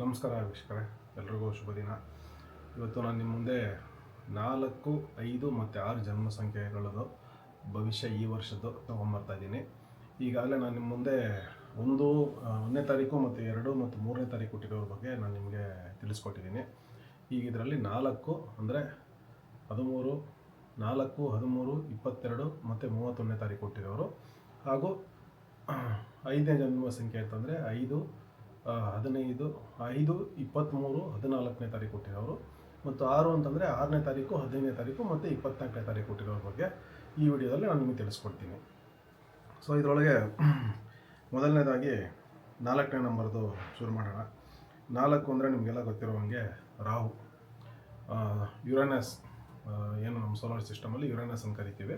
ನಮಸ್ಕಾರ ವೀಕ್ಷಕರೇ, ಎಲ್ರಿಗೂ ಶುಭ ದಿನ. ಇವತ್ತು ನಾನು ನಿಮ್ಮ ಮುಂದೆ ನಾಲ್ಕು, ಐದು ಮತ್ತು ಆರು ಜನ್ಮ ಸಂಖ್ಯೆಗಳದು ಭವಿಷ್ಯ ಈ ವರ್ಷದ್ದು ತೊಗೊಂಬರ್ತಾ ಇದ್ದೀನಿ. ಈಗಾಗಲೇ ನಾನು ನಿಮ್ಮ ಮುಂದೆ ಒಂದು ಒಂದನೇ ತಾರೀಕು ಮತ್ತು ಎರಡು ಮತ್ತು ಮೂರನೇ ತಾರೀಕು ಹುಟ್ಟಿರೋರ ಬಗ್ಗೆ ನಾನು ನಿಮಗೆ ತಿಳಿಸ್ಕೊಟ್ಟಿದ್ದೀನಿ. ಈಗ ಇದರಲ್ಲಿ ನಾಲ್ಕು ಅಂದರೆ ಹದಿಮೂರು, ನಾಲ್ಕು, ಹದಿಮೂರು, ಇಪ್ಪತ್ತೆರಡು ಮತ್ತು ಮೂವತ್ತೊಂದನೇ ತಾರೀಕು ಹುಟ್ಟಿರೋರು ಹಾಗೂ ಐದನೇ ಜನ್ಮ ಸಂಖ್ಯೆ ಅಂತಂದರೆ ಐದು ಹದಿನೈದು, ಐದು ಇಪ್ಪತ್ತ್ಮೂರು ಹದಿನಾಲ್ಕನೇ ತಾರೀಕು ಕೊಟ್ಟಿರೋರು. ಮತ್ತು ಆರು ಅಂತಂದರೆ ಆರನೇ ತಾರೀಕು, ಹದಿನೈದನೇ ತಾರೀಕು ಮತ್ತು ಇಪ್ಪತ್ತ್ನಾಲ್ಕನೇ ತಾರೀಕು ಕೊಟ್ಟಿರೋರ ಬಗ್ಗೆ ಈ ವಿಡಿಯೋದಲ್ಲಿ ನಾನು ನಿಮಗೆ ತಿಳಿಸ್ಕೊಡ್ತೀನಿ. ಸೊ ಇದರೊಳಗೆ ಮೊದಲನೇದಾಗಿ ನಾಲ್ಕನೇ ನಂಬರ್ದು ಶುರು ಮಾಡೋಣ. ನಾಲ್ಕು ಅಂದರೆ ನಿಮಗೆಲ್ಲ ಗೊತ್ತಿರೋ ಹಾಗೆ ರಾಹು ಯುರೇನಸ್ ಏನು ನಮ್ಮ ಸೋಲಾರ್ ಸಿಸ್ಟಮಲ್ಲಿ ಯುರೇನಸ್ ಅಂತ ಕರಿತೀವಿ.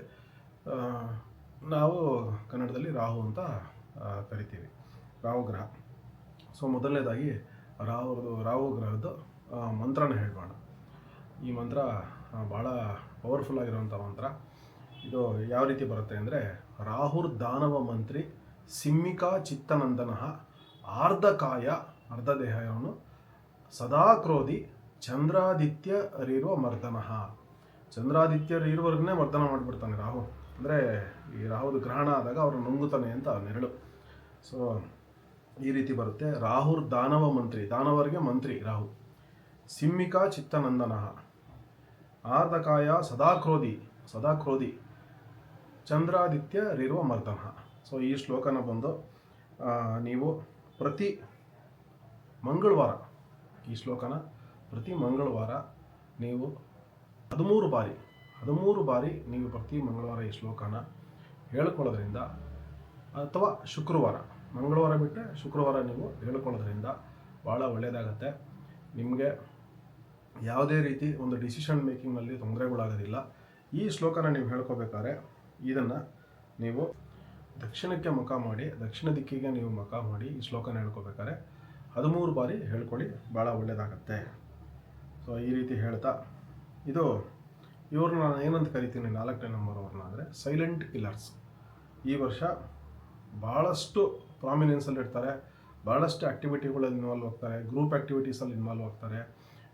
ನಾವು ಕನ್ನಡದಲ್ಲಿ ರಾಹು ಅಂತ ಕರಿತೀವಿ. ರಾಹು ಗ್ರಹ ಸೊ ಮೊದಲನೇದಾಗಿ ರಾಹುದು ರಾಹು ಗ್ರಹದ್ದು ಮಂತ್ರನ ಹೇಳೋಣ ಈ ಮಂತ್ರ ಭಾಳ ಪವರ್ಫುಲ್ ಆಗಿರುವಂಥ ಮಂತ್ರ. ಇದು ಯಾವ ರೀತಿ ಬರುತ್ತೆ ಅಂದರೆ, ರಾಹುರ್ ದಾನವ ಮಂತ್ರಿ ಸಿಮ್ಮಿಕಾ ಚಿತ್ತನಂದನ ಅರ್ಧಕಾಯ ಅರ್ಧ ದೇಹ ಇವನು ಸದಾ ಕ್ರೋಧಿ ಚಂದ್ರಾದಿತ್ಯ ಅರಿರುವ ಮರ್ದನಃ. ಚಂದ್ರಾದಿತ್ಯರಿರುವವರೆಗೇ ಮರ್ದನ ಮಾಡಿಬಿಡ್ತಾನೆ ರಾಹು. ಅಂದರೆ ಈ ರಾಹುದು ಗ್ರಹಣ ಆದಾಗ ಅವರು ನುಂಗುತ್ತಾನೆ ಅಂತ ನೆರಳು. ಸೊ ಈ ರೀತಿ ಬರುತ್ತೆ. ರಾಹುರ್ ದಾನವ ಮಂತ್ರಿ, ದಾನವರಿಗೆ ಮಂತ್ರಿ ರಾಹು. ಸಿಮ್ಮಿಕಾ ಚಿತ್ತನಂದನ. ಆರ್ಧಕಾಯ ಸದಾ ಕ್ರೋಧಿ ಸದಾ ಕ್ರೋಧಿ ಚಂದ್ರಾದಿತ್ಯ ರಿರುವ ಮರ್ದನ. ಸೊ ಈ ಶ್ಲೋಕನ ಬಂದು ನೀವು ಪ್ರತಿ ಮಂಗಳವಾರ, ಈ ಶ್ಲೋಕನ ಪ್ರತಿ ಮಂಗಳವಾರ ನೀವು ಹದಿಮೂರು ಬಾರಿ ಹದಿಮೂರು ಬಾರಿ ನೀವು ಪ್ರತಿ ಮಂಗಳವಾರ ಈ ಶ್ಲೋಕನ ಹೇಳ್ಕೊಳ್ಳೋದ್ರಿಂದ ಅಥವಾ ಶುಕ್ರವಾರ ಮಂಗಳವಾರ ಬಿಟ್ಟರೆ ಶುಕ್ರವಾರ ನೀವು ಹೇಳ್ಕೊಳ್ಳೋದ್ರಿಂದ ಭಾಳ ಒಳ್ಳೆಯದಾಗತ್ತೆ ನಿಮಗೆ ಯಾವುದೇ ರೀತಿ ಒಂದು ಡಿಸಿಷನ್ ಮೇಕಿಂಗ್ನಲ್ಲಿ ತೊಂದರೆಗಳಾಗೋದಿಲ್ಲ. ಈ ಶ್ಲೋಕನ ನೀವು ಹೇಳ್ಕೋಬೇಕಾದ್ರೆ ಇದನ್ನು ನೀವು ದಕ್ಷಿಣಕ್ಕೆ ಮುಖ ಮಾಡಿ, ದಕ್ಷಿಣ ದಿಕ್ಕಿಗೆ ನೀವು ಮುಖ ಮಾಡಿ ಈ ಶ್ಲೋಕನ ಹೇಳ್ಕೋಬೇಕಾದ್ರೆ ಹದಿಮೂರು ಬಾರಿ ಹೇಳ್ಕೊಳ್ಳಿ, ಭಾಳ ಒಳ್ಳೆಯದಾಗತ್ತೆ ಸೊ ಈ ರೀತಿ ಹೇಳ್ತಾ, ಇದು ಇವ್ರನ್ನ ನಾನು ಏನಂತ ಕರಿತೀನಿ, ನಾಲ್ಕನೇ ನಂಬರ್ ಅವ್ರನ್ನ ಅಂದರೆ ಸೈಲೆಂಟ್ ಕಿಲ್ಲರ್ಸ್ ಈ ವರ್ಷ ಭಾಳಷ್ಟು ಪ್ರಾಮಿನೆನ್ಸಲ್ಲಿ ಇರ್ತಾರೆ. ಭಾಳಷ್ಟು ಆ್ಯಕ್ಟಿವಿಟಿಗಳಲ್ಲಿ ಇನ್ವಾಲ್ವ್ ಆಗ್ತಾರೆ. ಗ್ರೂಪ್ ಆ್ಯಕ್ಟಿವಿಟೀಸಲ್ಲಿ ಇನ್ವಾಲ್ವ್ ಆಗ್ತಾರೆ.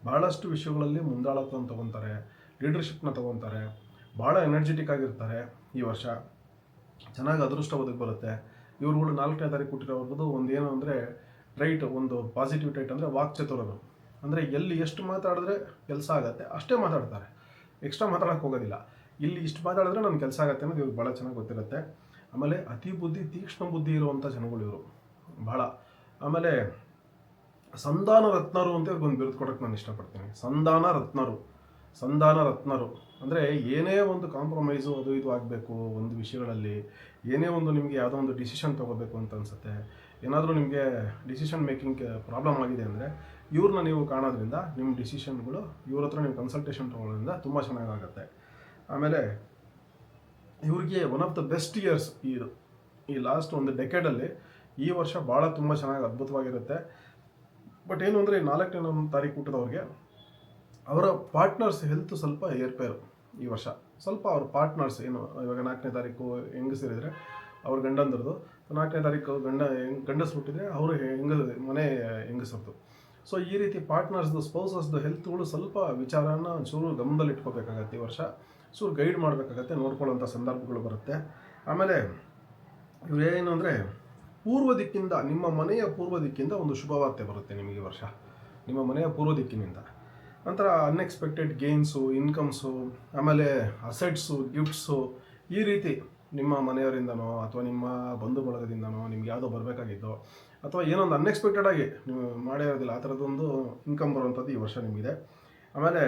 ಭಾಳಷ್ಟು ವಿಷಯಗಳಲ್ಲಿ ಮುಂದಾಳತ್ವ ತೊಗೊತಾರೆ. ಲೀಡರ್ಶಿಪ್ನ ತೊಗೊತಾರೆ. ಭಾಳ ಎನರ್ಜೆಟಿಕ್ ಆಗಿರ್ತಾರೆ ಈ ವರ್ಷ. ಚೆನ್ನಾಗಿ ಅದೃಷ್ಟ ಒದಗಿ ಬರುತ್ತೆ. ಇವ್ರುಗಳು ನಾಲ್ಕನೇ ತಾರೀಕು ಹುಟ್ಟಿರೋರ್ದು ಒಂದು ಏನು ಅಂದರೆ ಟ್ರೈಟ್ ಒಂದು ಪಾಸಿಟಿವ್ ಟ್ರೈಟ್ ಅಂದರೆ ವಾಕ್ಚತುರರು. ಅಂದರೆ ಎಲ್ಲಿ ಎಷ್ಟು ಮಾತಾಡಿದ್ರೆ ಕೆಲಸ ಆಗುತ್ತೆ ಅಷ್ಟೇ ಮಾತಾಡ್ತಾರೆ. ಎಕ್ಸ್ಟ್ರಾ ಮಾತಾಡೋಕ್ಕೆ ಹೋಗೋದಿಲ್ಲ. ಇಲ್ಲಿ ಇಷ್ಟು ಮಾತಾಡಿದ್ರೆ ನನ್ನ ಕೆಲಸ ಆಗುತ್ತೆ ಅನ್ನೋದು ಇವ್ರಿಗೆ ಭಾಳ ಚೆನ್ನಾಗಿ ಗೊತ್ತಿರುತ್ತೆ. ಆಮೇಲೆ ಅತಿ ಬುದ್ಧಿ, ತೀಕ್ಷ್ಣ ಬುದ್ಧಿ ಇರುವಂಥ ಜನಗಳು ಇವರು. ಬಹಳ. ಆಮೇಲೆ ಸಂಧಾನ ರತ್ನರು ಅಂತ ಒಂದು ಬಿರುದು ಕೊಡೋಕ್ಕೆ ನಾನು ಇಷ್ಟಪಡ್ತೀನಿ. ಸಂಧಾನ ರತ್ನರು. ಸಂಧಾನ ರತ್ನರು. ಅಂದರೆ ಏನೇ ಒಂದು ಕಾಂಪ್ರಮೈಸು ಅದು ಇದು ಆಗಬೇಕು ಒಂದು ವಿಷಯಗಳಲ್ಲಿ, ಏನೇ ಒಂದು ನಿಮಗೆ ಯಾವುದೋ ಒಂದು ಡಿಸಿಷನ್ ತೊಗೋಬೇಕು ಅಂತ ಅನಿಸುತ್ತೆ, ಏನಾದರೂ ನಿಮಗೆ ಡಿಸಿಷನ್ ಮೇಕಿಂಗ್ ಪ್ರಾಬ್ಲಮ್ ಆಗಿದೆ ಅಂದರೆ ಇವ್ರನ್ನ ನೀವು ಕಾಣೋದ್ರಿಂದ ನಿಮ್ಮ ಡಿಸಿಷನ್ಗಳು ಇವ್ರ ಹತ್ರ ನೀವು ಕನ್ಸಲ್ಟೇಷನ್ ತೊಗೊಳ್ಳೋದ್ರಿಂದ ತುಂಬ ಚೆನ್ನಾಗಾಗತ್ತೆ ಆಮೇಲೆ ಇವ್ರಿಗೆ one of the best years ಇದು, ಈ ಲಾಸ್ಟ್ ಒಂದು ಡೆಕೆಡಲ್ಲಿ ಈ ವರ್ಷ ಭಾಳ ತುಂಬ ಚೆನ್ನಾಗಿ ಅದ್ಭುತವಾಗಿರುತ್ತೆ. ಬಟ್ ಏನು ಅಂದರೆ ನಾಲ್ಕನೇ ನಮ್ಮ ತಾರೀಕು ಹುಟ್ಟಿದವ್ರಿಗೆ ಅವರ ಪಾರ್ಟ್ನರ್ಸ್ ಹೆಲ್ತ್ ಸ್ವಲ್ಪ ಏರ್ಪೇರು ಈ ವರ್ಷ. ಸ್ವಲ್ಪ ಅವ್ರ ಪಾರ್ಟ್ನರ್ಸ್ ಏನು, ಇವಾಗ ನಾಲ್ಕನೇ ತಾರೀಕು ಹೆಂಗಸರಿದ್ರೆ ಅವ್ರ ಗಂಡಂದ್ರದ್ದು ನಾಲ್ಕನೇ ತಾರೀಕು ಗಂಡ ಹೆಂಗ್ ಗಂಡಸ್ ಹುಟ್ಟಿದ್ರೆ ಅವರು ಹೆಂಗ, ಮನೆ ಹೆಂಗಸರ್ದು. ಸೊ ಈ ರೀತಿ ಪಾರ್ಟ್ನರ್ಸ್ದು ಸ್ಪೌಸಸ್ದು ಹೆಲ್ತ್ಗಳು ಸ್ವಲ್ಪ ವಿಚಾರನ ಒಂಚೂರು ಗಮನದಲ್ಲಿ ಇಟ್ಕೋಬೇಕಾಗತ್ತೆ ಈ ವರ್ಷ. ಚೂರು ಗೈಡ್ ಮಾಡಬೇಕಾಗತ್ತೆ ನೋಡ್ಕೊಳ್ಳೋಂಥ ಸಂದರ್ಭಗಳು ಬರುತ್ತೆ. ಆಮೇಲೆ ಏನು ಅಂದರೆ, ಪೂರ್ವ ದಿಕ್ಕಿಂದ, ನಿಮ್ಮ ಮನೆಯ ಪೂರ್ವ ದಿಕ್ಕಿಂದ ಒಂದು ಶುಭವಾರ್ತೆ ಬರುತ್ತೆ ನಿಮಗೆ ವರ್ಷ. ನಿಮ್ಮ ಮನೆಯ ಪೂರ್ವ ದಿಕ್ಕಿನಿಂದ. ನಂತರ ಅನ್ಎಕ್ಸ್ಪೆಕ್ಟೆಡ್ ಗೇನ್ಸು ಇನ್ಕಮ್ಸು ಆಮೇಲೆ ಅಸೆಟ್ಸು ಗಿಫ್ಟ್ಸು ಈ ರೀತಿ ನಿಮ್ಮ ಮನೆಯವರಿಂದನೋ ಅಥವಾ ನಿಮ್ಮ ಬಂಧು ಬಳಗದಿಂದನೋ ನಿಮ್ಗೆ ಯಾವುದೋ ಬರಬೇಕಾಗಿದ್ದೋ ಅಥವಾ ಏನೊಂದು ಅನ್ಎಕ್ಸ್ಪೆಕ್ಟೆಡ್ ಆಗಿ ನೀವು ಮಾಡೇ ಇರೋದಿಲ್ಲ, ಆ ಥರದ್ದೊಂದು ಇನ್ಕಮ್ ಬರುವಂಥದ್ದು ಈ ವರ್ಷ ನಿಮಗಿದೆ. ಆಮೇಲೆ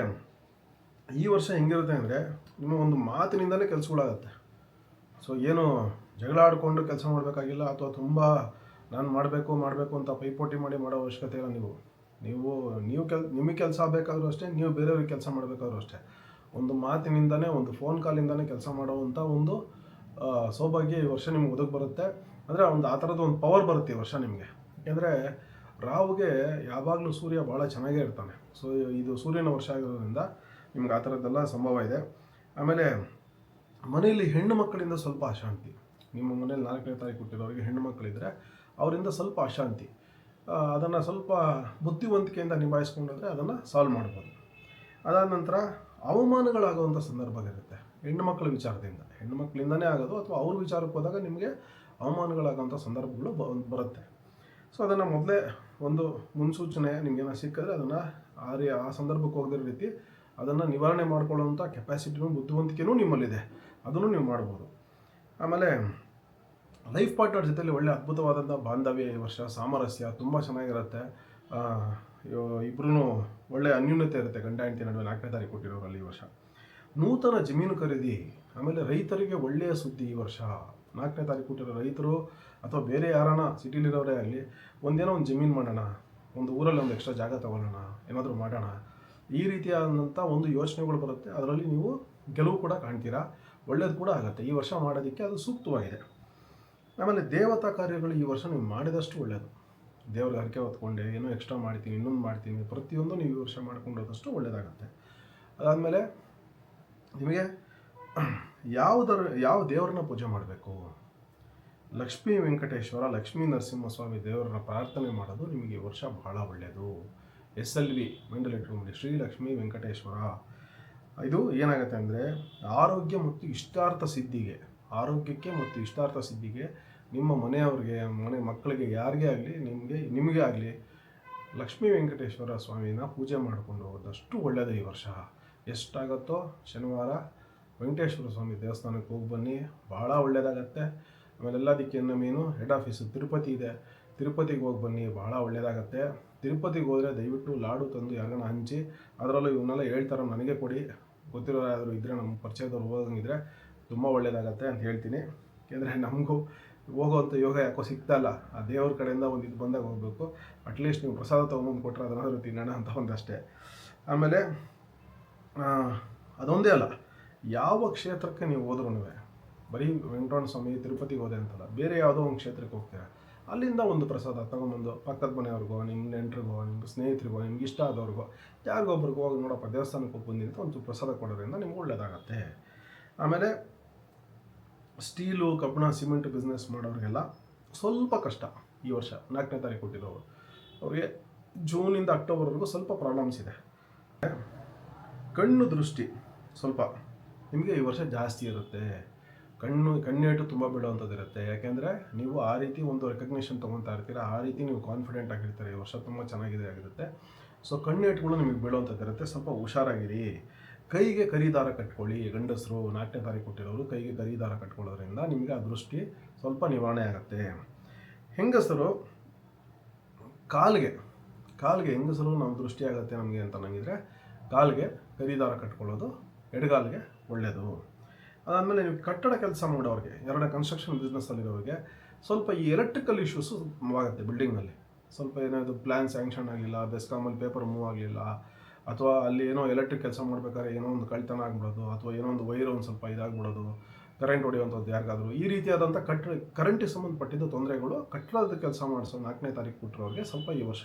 ಈ ವರ್ಷ ಹೆಂಗಿರುತ್ತೆ ಅಂದರೆ ನಿಮ್ಮ ಒಂದು ಮಾತಿನಿಂದಲೇ ಕೆಲಸಗಳಾಗತ್ತೆ. ಸೊ ಏನು ಜಗಳ ಆಡಿಕೊಂಡು ಕೆಲಸ ಮಾಡಬೇಕಾಗಿಲ್ಲ ಅಥವಾ ತುಂಬ ನಾನು ಮಾಡಬೇಕು ಮಾಡಬೇಕು ಅಂತ ಪೈಪೋಟಿ ಮಾಡಿ ಮಾಡೋ ಅವಶ್ಯಕತೆ ಇಲ್ಲ ನೀವು. ನೀವು ನೀವು ಕೆಲ್, ನಿಮಗೆ ಕೆಲಸ ಬೇಕಾದರೂ ಅಷ್ಟೇ, ನೀವು ಬೇರೆಯವ್ರಿಗೆ ಕೆಲಸ ಮಾಡಬೇಕಾದ್ರೂ ಅಷ್ಟೇ. ಒಂದು ಮಾತಿನಿಂದನೇ, ಒಂದು ಫೋನ್ ಕಾಲಿಂದನೇ ಕೆಲಸ ಮಾಡುವಂಥ ಒಂದು ಸೌಭಾಗ್ಯ ಈ ವರ್ಷ ನಿಮ್ಗೆ ಒದಗಿ ಬರುತ್ತೆ. ಅಂದರೆ ಒಂದು, ಆ ಥರದ್ದು ಒಂದು ಪವರ್ ಬರುತ್ತೆ ಈ ವರ್ಷ ನಿಮಗೆ. ಯಾಕೆಂದರೆ ರಾಹುಗೆ ಯಾವಾಗಲೂ ಸೂರ್ಯ ಭಾಳ ಚೆನ್ನಾಗೇ ಇರ್ತಾನೆ. ಸೊ ಇದು ಸೂರ್ಯನ ವರ್ಷ ಆಗಿರೋದ್ರಿಂದ ನಿಮ್ಗೆ ಆ ಥರದ್ದೆಲ್ಲ ಸಂಭವ ಇದೆ. ಆಮೇಲೆ ಮನೆಯಲ್ಲಿ ಹೆಣ್ಣು ಮಕ್ಕಳಿಂದ ಸ್ವಲ್ಪ ಅಶಾಂತಿ. ನಿಮ್ಮ ಮನೇಲಿ ನಾಲ್ಕನೇ ತಾರೀಕು ಹುಟ್ಟಿರೋರಿಗೆ ಹೆಣ್ಣು ಮಕ್ಕಳಿದ್ರೆ ಅವರಿಂದ ಸ್ವಲ್ಪ ಅಶಾಂತಿ. ಅದನ್ನು ಸ್ವಲ್ಪ ಬುದ್ಧಿವಂತಿಕೆಯಿಂದ ನಿಭಾಯಿಸ್ಕೊಂಡೋದ್ರೆ ಅದನ್ನು ಸಾಲ್ವ್ ಮಾಡ್ಬೋದು. ಅದಾದ ನಂತರ ಅವಮಾನಗಳಾಗುವಂಥ ಸಂದರ್ಭಗಳಿರುತ್ತೆ. ಹೆಣ್ಣುಮಕ್ಕಳ ವಿಚಾರದಿಂದ. ಹೆಣ್ಣು ಮಕ್ಕಳಿಂದನೇ ಆಗೋದು ಅಥವಾ ಅವ್ರ ವಿಚಾರಕ್ಕೆ ಹೋದಾಗ ನಿಮಗೆ ಅವಮಾನಗಳಾಗುವಂಥ ಸಂದರ್ಭಗಳು ಬರುತ್ತೆ. ಸೊ ಅದನ್ನು ಮೊದಲೇ ಒಂದು ಮುನ್ಸೂಚನೆ ನಿಮಗೇನೋ ಸಿಕ್ಕಿದ್ರೆ ಅದನ್ನು ಆ ರೀ ಆ ಸಂದರ್ಭಕ್ಕೆ ಹೋಗದಿರೋ ರೀತಿ ಅದನ್ನು ನಿವಾರಣೆ ಮಾಡ್ಕೊಳ್ಳೋವಂಥ ಕೆಪಾಸಿಟಿನೂ ಬುದ್ಧಿವಂತಿಕೆನೂ ನಿಮ್ಮಲ್ಲಿದೆ. ಅದನ್ನು ನೀವು ಮಾಡ್ಬೋದು. ಆಮೇಲೆ ಲೈಫ್ ಪಾರ್ಟ್ನರ್ ಜೊತೆಲಿ ಒಳ್ಳೆ ಅದ್ಭುತವಾದಂಥ ಬಾಂಧವ್ಯ, ಈ ವರ್ಷ ಸಾಮರಸ್ಯ ತುಂಬ ಚೆನ್ನಾಗಿರುತ್ತೆ. ಇಬ್ಬರೂ ಒಳ್ಳೆ ಅನ್ಯೂನ್ಯತೆ ಇರುತ್ತೆ ಗಂಡ ಹೆಂಡತಿ ನಡುವೆ ನಾಲ್ಕನೇ ತಾರೀಕು ಕೊಟ್ಟಿರೋರಲ್ಲಿ ಈ ವರ್ಷ. ನೂತನ ಜಮೀನು ಖರೀದಿ, ಆಮೇಲೆ ರೈತರಿಗೆ ಒಳ್ಳೆಯ ಸುದ್ದಿ ಈ ವರ್ಷ. ನಾಲ್ಕನೇ ತಾರೀಕು ಕೊಟ್ಟಿರೋ ರೈತರು ಅಥವಾ ಬೇರೆ ಯಾರನ್ನ ಸಿಟಿಲಿರೋರೇ ಆಗಲಿ, ಒಂದೇನೋ ಒಂದು ಜಮೀನು ಮಾಡೋಣ, ಒಂದು ಊರಲ್ಲಿ ಒಂದು ಎಕ್ಸ್ಟ್ರಾ ಜಾಗ ತಗೊಳ್ಳೋಣ, ಏನಾದರೂ ಮಾಡೋಣ ಈ ರೀತಿಯಾದಂಥ ಒಂದು ಯೋಚನೆಗಳು ಬರುತ್ತೆ. ಅದರಲ್ಲಿ ನೀವು ಗೆಲುವು ಕೂಡ ಕಾಣ್ತೀರಾ? ಒಳ್ಳೇದು ಕೂಡ ಆಗುತ್ತೆ. ಈ ವರ್ಷ ಮಾಡೋದಕ್ಕೆ ಅದು ಸೂಕ್ತವಾಗಿದೆ. ಆಮೇಲೆ ದೇವತಾ ಕಾರ್ಯಗಳು ಈ ವರ್ಷ ನೀವು ಮಾಡಿದಷ್ಟು ಒಳ್ಳೆಯದು ದೇವ್ರಿಗೆ ಹರಕೆ ಹೊತ್ಕೊಂಡೆ, ಏನೋ ಎಕ್ಸ್ಟ್ರಾ ಮಾಡ್ತೀನಿ, ಇನ್ನೊಂದು ಮಾಡ್ತೀನಿ, ಪ್ರತಿಯೊಂದು ನೀವು ಈ ವರ್ಷ ಮಾಡ್ಕೊಂಡೋದಷ್ಟು ಒಳ್ಳೆಯದಾಗುತ್ತೆ ಅದಾದಮೇಲೆ ನಿಮಗೆ ಯಾವುದರ, ಯಾವ ದೇವರನ್ನ ಪೂಜೆ ಮಾಡಬೇಕು? ಲಕ್ಷ್ಮೀ ವೆಂಕಟೇಶ್ವರ, ಲಕ್ಷ್ಮೀ ನರಸಿಂಹಸ್ವಾಮಿ ದೇವರನ್ನ ಪ್ರಾರ್ಥನೆ ಮಾಡೋದು ನಿಮಗೆ ಈ ವರ್ಷ ಬಹಳ ಒಳ್ಳೆಯದು ಎಸ್ ಎಲ್ ವಿ ಮೈಂಡಲ್ಲಿ ಇಟ್ಕೊಂಬಿಡಿ ಶ್ರೀ ಲಕ್ಷ್ಮೀ ವೆಂಕಟೇಶ್ವರ. ಇದು ಏನಾಗುತ್ತೆ ಅಂದರೆ ಆರೋಗ್ಯ ಮತ್ತು ಇಷ್ಟಾರ್ಥ ಸಿದ್ಧಿಗೆ, ಆರೋಗ್ಯಕ್ಕೆ ಮತ್ತು ಇಷ್ಟಾರ್ಥ ಸಿದ್ಧಿಗೆ ನಿಮ್ಮ ಮನೆಯವ್ರಿಗೆ, ಮನೆ ಮಕ್ಕಳಿಗೆ ಯಾರಿಗೇ ಆಗಲಿ, ನಿಮಗೆ ನಿಮಗೆ ಆಗಲಿ ಲಕ್ಷ್ಮೀ ವೆಂಕಟೇಶ್ವರ ಸ್ವಾಮಿನ ಪೂಜೆ ಮಾಡಿಕೊಂಡು ಹೋಗೋದಷ್ಟು ಒಳ್ಳೆಯದು ಈ ವರ್ಷ. ಎಷ್ಟಾಗುತ್ತೋ ಶನಿವಾರ ವೆಂಕಟೇಶ್ವರ ಸ್ವಾಮಿ ದೇವಸ್ಥಾನಕ್ಕೆ ಹೋಗಿ ಬನ್ನಿ ಭಾಳ ಒಳ್ಳೆಯದಾಗತ್ತೆ ಆಮೇಲೆ ಎಲ್ಲದಕ್ಕೆ ಮೀನು ಹೆಡ್ ಆಫೀಸು ತಿರುಪತಿ ಇದೆ. ತಿರುಪತಿಗೆ ಹೋಗಿ ಬನ್ನಿ ಭಾಳ ಒಳ್ಳೆಯದಾಗತ್ತೆ ತಿರುಪತಿಗೆ ಹೋದರೆ ದಯವಿಟ್ಟು ಲಾಡು ತಂದು ಯಾರನ್ನ ಹಂಚಿ, ಅದರಲ್ಲೂ ಇವನ್ನೆಲ್ಲ ಹೇಳ್ತಾರೋ ನನಗೆ ಕೊಡಿ. ಗೊತ್ತಿರೋ ಇದ್ದರೆ ನಮ್ಮ ಪರಿಚಯದವ್ರು ಹೋದಂಗಿದ್ರೆ ತುಂಬ ಒಳ್ಳೆಯದಾಗತ್ತೆ ಅಂತ ಹೇಳ್ತೀನಿ. ಏಕೆಂದರೆ ನಮಗೂ ಹೋಗೋವಂಥ ಯೋಗ ಯಾಕೋ ಸಿಗ್ತಾಯಿಲ್ಲ ಆ ದೇವ್ರ ಕಡೆಯಿಂದ ಒಂದು ಇದು ಬಂದಾಗ ಹೋಗಬೇಕು. ಅಟ್ಲೀಸ್ಟ್ ನೀವು ಪ್ರಸಾದ ತೊಗೊಂಬಂದು ಕೊಟ್ಟರೆ ಅದನ್ನಾದರೂ ತಿನ್ನೋಣ ಅಂತ ಒಂದಷ್ಟೇ. ಆಮೇಲೆ ಅದೊಂದೇ ಅಲ್ಲ. ಯಾವ ಕ್ಷೇತ್ರಕ್ಕೆ ನೀವು ಹೋದ್ರೂ ಬರೀ ವೆಂಕಟರಮಣ ಸ್ವಾಮಿ ತಿರುಪತಿಗೆ ಹೋದೆ ಅಂತಲ್ಲ, ಬೇರೆ ಯಾವುದೋ ಒಂದು ಕ್ಷೇತ್ರಕ್ಕೆ ಹೋಗ್ತೀರಾ? ಅಲ್ಲಿಂದ ಒಂದು ಪ್ರಸಾದ ತಗೊಂಬಂದು ಪಕ್ಕದ ಮನೆಯವ್ರಿಗೋ ನಿಮ್ಮ ನೆಂಟ್ರಿಗೋ ನಿಮ್ಮ ಸ್ನೇಹಿತರಿಗೋ, ನಿಮ್ಗೆ ಇಷ್ಟ ಆದವ್ರಿಗೋ ಯಾರಿಗೊಬ್ರಿಗೋ ಹೋಗಿ ನೋಡಪ್ಪ, ದೇವಸ್ಥಾನಕ್ಕೆ ಹೋಗಿ ಬಂದಿದ್ದು ಒಂದು ಪ್ರಸಾದ ಕೊಡೋದ್ರಿಂದ ನಿಮ್ಗೆ ಒಳ್ಳೆಯದಾಗತ್ತೆ ಆಮೇಲೆ ಸ್ಟೀಲು, ಕಬ್ಬಣ, ಸಿಮೆಂಟ್ ಬಿಸ್ನೆಸ್ ಮಾಡೋರಿಗೆಲ್ಲ ಸ್ವಲ್ಪ ಕಷ್ಟ ಈ ವರ್ಷ, ನಾಲ್ಕನೇ ತಾರೀಕು ಕೊಟ್ಟಿರೋರು. ಅವ್ರಿಗೆ ಜೂನಿಂದ ಅಕ್ಟೋಬರ್ವರೆಗೂ ಸ್ವಲ್ಪ ಪ್ರಾಬ್ಲಮ್ಸ್ ಇದೆ. ಕಣ್ಣು ದೃಷ್ಟಿ ಸ್ವಲ್ಪ ನಿಮಗೆ ಈ ವರ್ಷ ಜಾಸ್ತಿ ಇರುತ್ತೆ. ಕಣ್ಣು, ಕಣ್ಣೇಟು ತುಂಬ ಬೀಳುವಂಥದ್ದು ಇರುತ್ತೆ ಯಾಕೆಂದರೆ ನೀವು ಆ ರೀತಿ ಒಂದು ರೆಕಗ್ನಿಷನ್ ತೊಗೊತಾ ಇರ್ತೀರ, ಆ ರೀತಿ ನೀವು ಕಾನ್ಫಿಡೆಂಟ್ ಆಗಿರ್ತೀರ, ಈ ವರ್ಷ ತುಂಬ ಚೆನ್ನಾಗಿದೆ ಆಗಿರುತ್ತೆ. ಸೊ ಕಣ್ಣೇಟುಗಳು ನಿಮಗೆ ಬೀಳುವಂಥದ್ದು ಇರುತ್ತೆ ಸ್ವಲ್ಪ ಹುಷಾರಾಗಿರಿ. ಕೈಗೆ ಕರಿದಾರ ಕಟ್ಕೊಳ್ಳಿ, ಗಂಡಸರು ನಾಟ್ಯ ತಾರೀಕು ಕೊಟ್ಟಿರೋರು ಕೈಗೆ ಕರಿದಾರ ಕಟ್ಕೊಳ್ಳೋದ್ರಿಂದ ನಿಮಗೆ ಆ ದೃಷ್ಟಿ ಸ್ವಲ್ಪ ನಿವಾರಣೆ ಆಗುತ್ತೆ. ಹೆಂಗಸರು ಕಾಲಿಗೆ ಕಾಲಿಗೆ ಹೆಂಗಸರು ನಮ್ಮ ದೃಷ್ಟಿ ಆಗುತ್ತೆ ನಮಗೆ ಅಂತ ಅನ್ನಂಗಿದ್ರೆ, ಕಾಲಿಗೆ ಕರಿದಾರ ಕಟ್ಕೊಳ್ಳೋದು, ಎಡಗಾಲಿಗೆ ಒಳ್ಳೆಯದು ಅದಾದಮೇಲೆ ನೀವು ಕಟ್ಟಡ ಕೆಲಸ ಮಾಡೋರಿಗೆ ಎರಡು ಕನ್ಸ್ಟ್ರಕ್ಷನ್ ಬಿಸ್ನೆಸ್ಸಲ್ಲಿರೋರಿಗೆ ಸ್ವಲ್ಪ ಈ ಎಲೆಕ್ಟ್ರಿಕಲ್ ಇಶ್ಯೂಸು ಆಗುತ್ತೆ ಬಿಲ್ಡಿಂಗ್ನಲ್ಲಿ ಸ್ವಲ್ಪ ಏನಾದರೂ ಪ್ಲ್ಯಾನ್ ಸ್ಯಾಂಕ್ಷನ್ ಆಗಲಿಲ್ಲ ಬೆಸ್ಕಾಮಲ್ಲಿ ಪೇಪರ್ ಮೂವ್ ಆಗಲಿಲ್ಲ, ಅಥವಾ ಅಲ್ಲಿ ಏನೋ ಎಲೆಕ್ಟ್ರಿಕ್ ಕೆಲಸ ಮಾಡ್ಬೇಕಾದ್ರೆ ಏನೋ ಒಂದು ಕಳ್ತನ ಆಗ್ಬಿಡೋದು, ಅಥವಾ ಏನೋ ಒಂದು ವೈರ್ ಒಂದು ಸ್ವಲ್ಪ ಇದಾಗ್ಬಿಡೋದು ಕರೆಂಟ್ ಹೊಡೆಯುವಂಥದ್ದು ಯಾರಿಗಾದರೂ, ಈ ರೀತಿಯಾದಂಥ ಕಟ್ಟಡ ಕರೆಂಟಿಗೆ ಸಂಬಂಧಪಟ್ಟಿದ್ದ ತೊಂದರೆಗಳು ಕಟ್ಟಡದ ಕೆಲಸ ಮಾಡಿಸೋ ನಾಲ್ಕನೇ ತಾರೀಕು ಕೊಟ್ಟಿರೋರಿಗೆ ಸ್ವಲ್ಪ ಈ ವರ್ಷ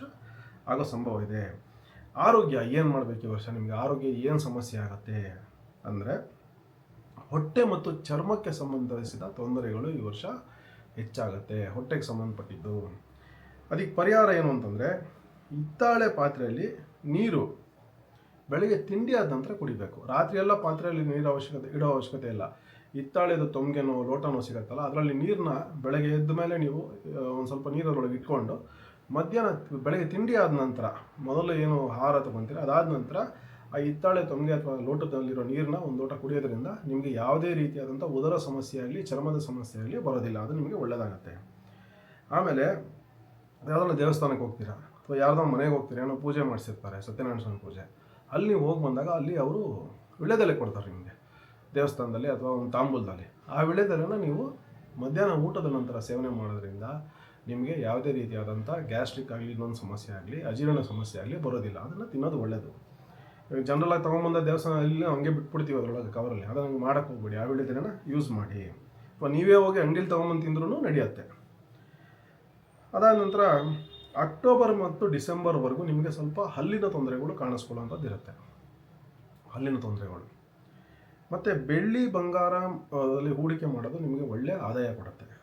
ಆಗೋ ಸಂಭವ ಇದೆ. ಆರೋಗ್ಯ ಏನು ಮಾಡಬೇಕು ಈ ವರ್ಷ? ನಿಮಗೆ ಆರೋಗ್ಯ ಏನು ಸಮಸ್ಯೆ ಆಗುತ್ತೆ? ಅಂದರೆ ಹೊಟ್ಟೆ ಮತ್ತು ಚರ್ಮಕ್ಕೆ ಸಂಬಂಧಿಸಿದ ತೊಂದರೆಗಳು ಈ ವರ್ಷ ಹೆಚ್ಚಾಗುತ್ತೆ. ಹೊಟ್ಟೆಗೆ ಸಂಬಂಧಪಟ್ಟಿದ್ದು. ಅದಕ್ಕೆ ಪರಿಹಾರ ಏನು ಅಂತಂದರೆ, ಹಿತ್ತಾಳೆ ಪಾತ್ರೆಯಲ್ಲಿ ನೀರು, ಬೆಳಗ್ಗೆ ತಿಂಡಿ ಆದ ನಂತರ ಕುಡಿಬೇಕು. ರಾತ್ರಿ ಎಲ್ಲ ಪಾತ್ರೆಯಲ್ಲಿ ನೀರು ಅವಶ್ಯಕತೆ, ಇಡೋ ಅವಶ್ಯಕತೆ ಇಲ್ಲ. ಹಿತ್ತಾಳೆದು ತೊಂಗೆನೋ ಲೋಟನೋ ಸಿಗತ್ತಲ್ಲ, ಅದರಲ್ಲಿ ನೀರನ್ನ ಬೆಳಗ್ಗೆ ಎದ್ದ ಮೇಲೆ ನೀವು ಒಂದು ಸ್ವಲ್ಪ ನೀರೊಳಗೆ ಇಟ್ಕೊಂಡು ಮಧ್ಯಾಹ್ನ, ಬೆಳಗ್ಗೆ ತಿಂಡಿ ಆದ ನಂತರ, ಮೊದಲು ಏನು ಆಹಾರ ತಗೊಂತೀರಿ, ಅದಾದ ನಂತರ ಆ ಹಿತ್ತಾಳೆ ತೊಂಗೆ ಅಥವಾ ಲೋಟದಲ್ಲಿರೋ ನೀರನ್ನ ಒಂದು ಲೋಟ ಕುಡಿಯೋದ್ರಿಂದ ನಿಮಗೆ ಯಾವುದೇ ರೀತಿಯಾದಂಥ ಉದರ ಸಮಸ್ಯೆ ಆಗಲಿ, ಚರ್ಮದ ಸಮಸ್ಯೆ ಆಗಲಿ ಬರೋದಿಲ್ಲ. ಅದು ನಿಮಗೆ ಒಳ್ಳೆಯದಾಗತ್ತೆ ಆಮೇಲೆ ಯಾವುದೋ ದೇವಸ್ಥಾನಕ್ಕೆ ಹೋಗ್ತೀರಾ? ಅಥವಾ ಯಾರ್ದೋ ಮನೆಗೆ ಹೋಗ್ತೀರಾ? ಏನೋ ಪೂಜೆ ಮಾಡಿಸಿರ್ತಾರೆ, ಸತ್ಯನಾರಾಯಣ ಸ್ವಾಮಿ ಪೂಜೆ. ಅಲ್ಲಿ ಹೋಗಿ ಬಂದಾಗ ಅಲ್ಲಿ ಅವರು ವಿಳೆದೆಲೆ ಕೊಡ್ತಾರೆ ನಿಮಗೆ. ದೇವಸ್ಥಾನದಲ್ಲಿ ಅಥವಾ ಒಂದು ತಾಂಬೂಲದಲ್ಲಿ. ಆ ವಿಳೆದೆಲೆನ ನೀವು ಮಧ್ಯಾಹ್ನ ಊಟದ ನಂತರ ಸೇವನೆ ಮಾಡೋದ್ರಿಂದ ನಿಮಗೆ ಯಾವುದೇ ರೀತಿಯಾದಂಥ ಗ್ಯಾಸ್ಟ್ರಿಕ್ ಆಗಲಿ, ಇನ್ನೊಂದು ಸಮಸ್ಯೆ ಆಗಲಿ, ಅಜೀರ್ಣ ಸಮಸ್ಯೆ ಆಗಲಿ ಬರೋದಿಲ್ಲ. ಅದನ್ನು ತಿನ್ನೋದು ಒಳ್ಳೆಯದು ಜನರಲಾಗಿ ತೊಗೊಂಬಂದ ದೇವಸ್ಥಾನದಲ್ಲಿ ಹಂಗೆ ಬಿಟ್ಬಿಡ್ತೀವಿ ಅದರೊಳಗೆ ಕವರಲ್ಲಿ ಅದನ್ನು ಹಂಗೆ ಮಾಡಕ್ಕೆ ಹೋಗ್ಬೇಡಿ. ಆ ವಿಳೆದೆಲೆನ ಯೂಸ್ ಮಾಡಿ. ಅಥವಾ ನೀವೇ ಹೋಗಿ ಅಂಗಡಿಲಿ ತೊಗೊಂಬಂದು ತಿಂದ್ರೂ ನಡೆಯುತ್ತೆ. ಅದಾದ ನಂತರ ಅಕ್ಟೋಬರ್ ಮತ್ತು ಡಿಸೆಂಬರ್ವರೆಗೂ ನಿಮಗೆ ಸ್ವಲ್ಪ ಹಲ್ಲಿನ ತೊಂದರೆಗಳು ಕಾಣಿಸ್ಕೊಳ್ಳೋಂಥದ್ದು ಇರುತ್ತೆ. ಹಲ್ಲಿನ ತೊಂದರೆಗಳು. ಮತ್ತು ಬೆಳ್ಳಿ ಬಂಗಾರ ಅಲ್ಲಿ ಹೂಡಿಕೆ ಮಾಡೋದು ನಿಮಗೆ ಒಳ್ಳೆಯ ಆದಾಯ ಕೊಡುತ್ತೆ.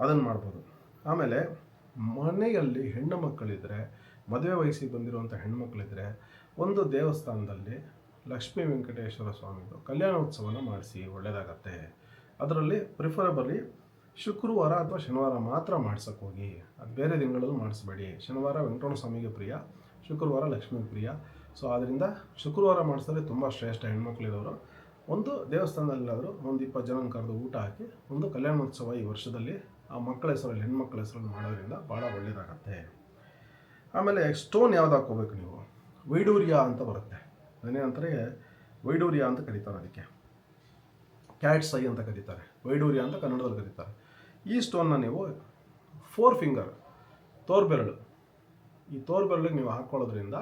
ಅದನ್ನು ಮಾಡ್ಬೋದು. ಆಮೇಲೆ ಮನೆಯಲ್ಲಿ ಹೆಣ್ಣು ಮಕ್ಕಳಿದ್ದರೆ ಮದುವೆ ವಯಸ್ಸಿಗೆ ಬಂದಿರುವಂಥ ಹೆಣ್ಮಕ್ಳಿದ್ರೆ ಒಂದು ದೇವಸ್ಥಾನದಲ್ಲಿ ಲಕ್ಷ್ಮೀ ವೆಂಕಟೇಶ್ವರ ಸ್ವಾಮಿದು ಕಲ್ಯಾಣೋತ್ಸವನ ಮಾಡಿಸಿ ಒಳ್ಳೆಯದಾಗತ್ತೆ. ಅದರಲ್ಲಿ ಪ್ರಿಫರಬಲಿ ಶುಕ್ರವಾರ ಅಥವಾ ಶನಿವಾರ ಮಾತ್ರ ಮಾಡ್ಸಕ್ಕೆ ಹೋಗಿ, ಅದು ಬೇರೆ ದಿನಗಳಲ್ಲೂ ಮಾಡಿಸ್ಬೇಡಿ. ಶನಿವಾರ ವೆಂಕಟರಮಣ ಸ್ವಾಮಿಗೆ ಪ್ರಿಯ, ಶುಕ್ರವಾರ ಲಕ್ಷ್ಮೀ ಪ್ರಿಯ. ಸೊ ಆದ್ದರಿಂದ ಶುಕ್ರವಾರ ಮಾಡಿಸಿದ್ರೆ ತುಂಬ ಶ್ರೇಷ್ಠ ಹೆಣ್ಮಕ್ಳಿರೋರು ಒಂದು ದೇವಸ್ಥಾನದಲ್ಲಾದರೂ ಒಂದು ಇಪ್ಪತ್ತು ಜನ ಕರೆದು ಊಟ ಹಾಕಿ, ಒಂದು ಕಲ್ಯಾಣೋತ್ಸವ ಈ ವರ್ಷದಲ್ಲಿ ಆ ಮಕ್ಕಳ ಹೆಸರಲ್ಲಿ, ಹೆಣ್ಮಕ್ಳ ಹೆಸರಲ್ಲಿ ಮಾಡೋದ್ರಿಂದ ಭಾಳ ಒಳ್ಳೆಯದಾಗತ್ತೆ. ಆಮೇಲೆ ಸ್ಟೋನ್ ಯಾವ್ದು ಹಾಕ್ಕೋಬೇಕು ನೀವು? ವೈಡೂರ್ಯ ಅಂತ ಬರುತ್ತೆ. ಅದೇನಂತಾರೆ ವೈಡೂರ್ಯ ಅಂತ ಕರೀತಾರೆ ಅದಕ್ಕೆ. ಕ್ಯಾಟ್ಸ್ ಐ ಅಂತ ಕರೀತಾರೆ. ವೈಡೂರ್ಯ ಅಂತ ಕನ್ನಡದಲ್ಲಿ ಕರೀತಾರೆ. ಈ ಸ್ಟೋನ್ನ ನೀವು ಫೋರ್ ಫಿಂಗರ್ ತೋರ್ಬೆರಳು. ಈ ತೋರ್ಬೆರಳಿಗೆ ನೀವು ಹಾಕ್ಕೊಳ್ಳೋದ್ರಿಂದ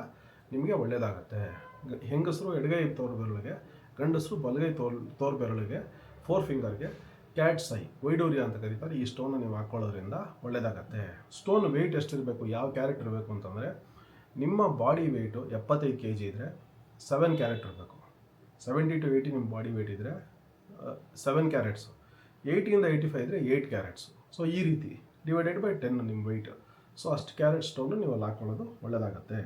ನಿಮಗೆ ಒಳ್ಳೆಯದಾಗತ್ತೆ ಹೆಂಗಸರು ಎಡಗೈ ತೋರ್ಬೆರಳಿಗೆ, ಗಂಡಸರು ಬಲಗೈ ತೋರ್, ತೋರ್ಬೆರಳಿಗೆ ಫೋರ್ ಫಿಂಗರ್ಗೆ ಕ್ಯಾಟ್ಸ್ ಐ, ವೈಡೂರ್ಯ ಅಂತ ಕರೀತಾರೆ. ಈ ಸ್ಟೋನ್ನ ನೀವು ಹಾಕ್ಕೊಳ್ಳೋದ್ರಿಂದ ಒಳ್ಳೆಯದಾಗತ್ತೆ ಸ್ಟೋನ್ ವೆಯ್ಟ್ ಎಷ್ಟಿರಬೇಕು, ಯಾವ ಕ್ಯಾರೆಕ್ಟರ್ ಇರಬೇಕು ಅಂತಂದರೆ ನಿಮ್ಮ ಬಾಡಿ ವೆಯ್ಟು ಎಪ್ಪತ್ತೈದು ಕೆ ಜಿ ಇದ್ದರೆ ಸೆವೆನ್ ಕ್ಯಾರೆಟ್ ಇರಬೇಕು. ಸೆವೆಂಟಿ ಟು ಏಯ್ಟಿ ನಿಮ್ಮ ಬಾಡಿ ವೆಯ್ಟ್ ಇದ್ದರೆ ಸೆವೆನ್ ಕ್ಯಾರೆಟ್ಸು ಏಯ್ಟಿಯಿಂದ ಏಯ್ಟಿ ಫೈವ್ ಇದ್ದರೆ ಏಯ್ಟ್ ಕ್ಯಾರೆಟ್ಸು ಸೊ ಈ ರೀತಿ ಡಿವೈಡೆಡ್ ಬೈ ಟೆನ್ ನಿಮ್ಮ ವೆಯ್ಟ್ ಸೊ ಅಷ್ಟು ಕ್ಯಾರೆಟ್ ಸ್ಟೋನು ನೀವು ಅಲ್ಲಿ ಹಾಕ್ಕೊಳ್ಳೋದು ಒಳ್ಳೆಯದಾಗತ್ತೆ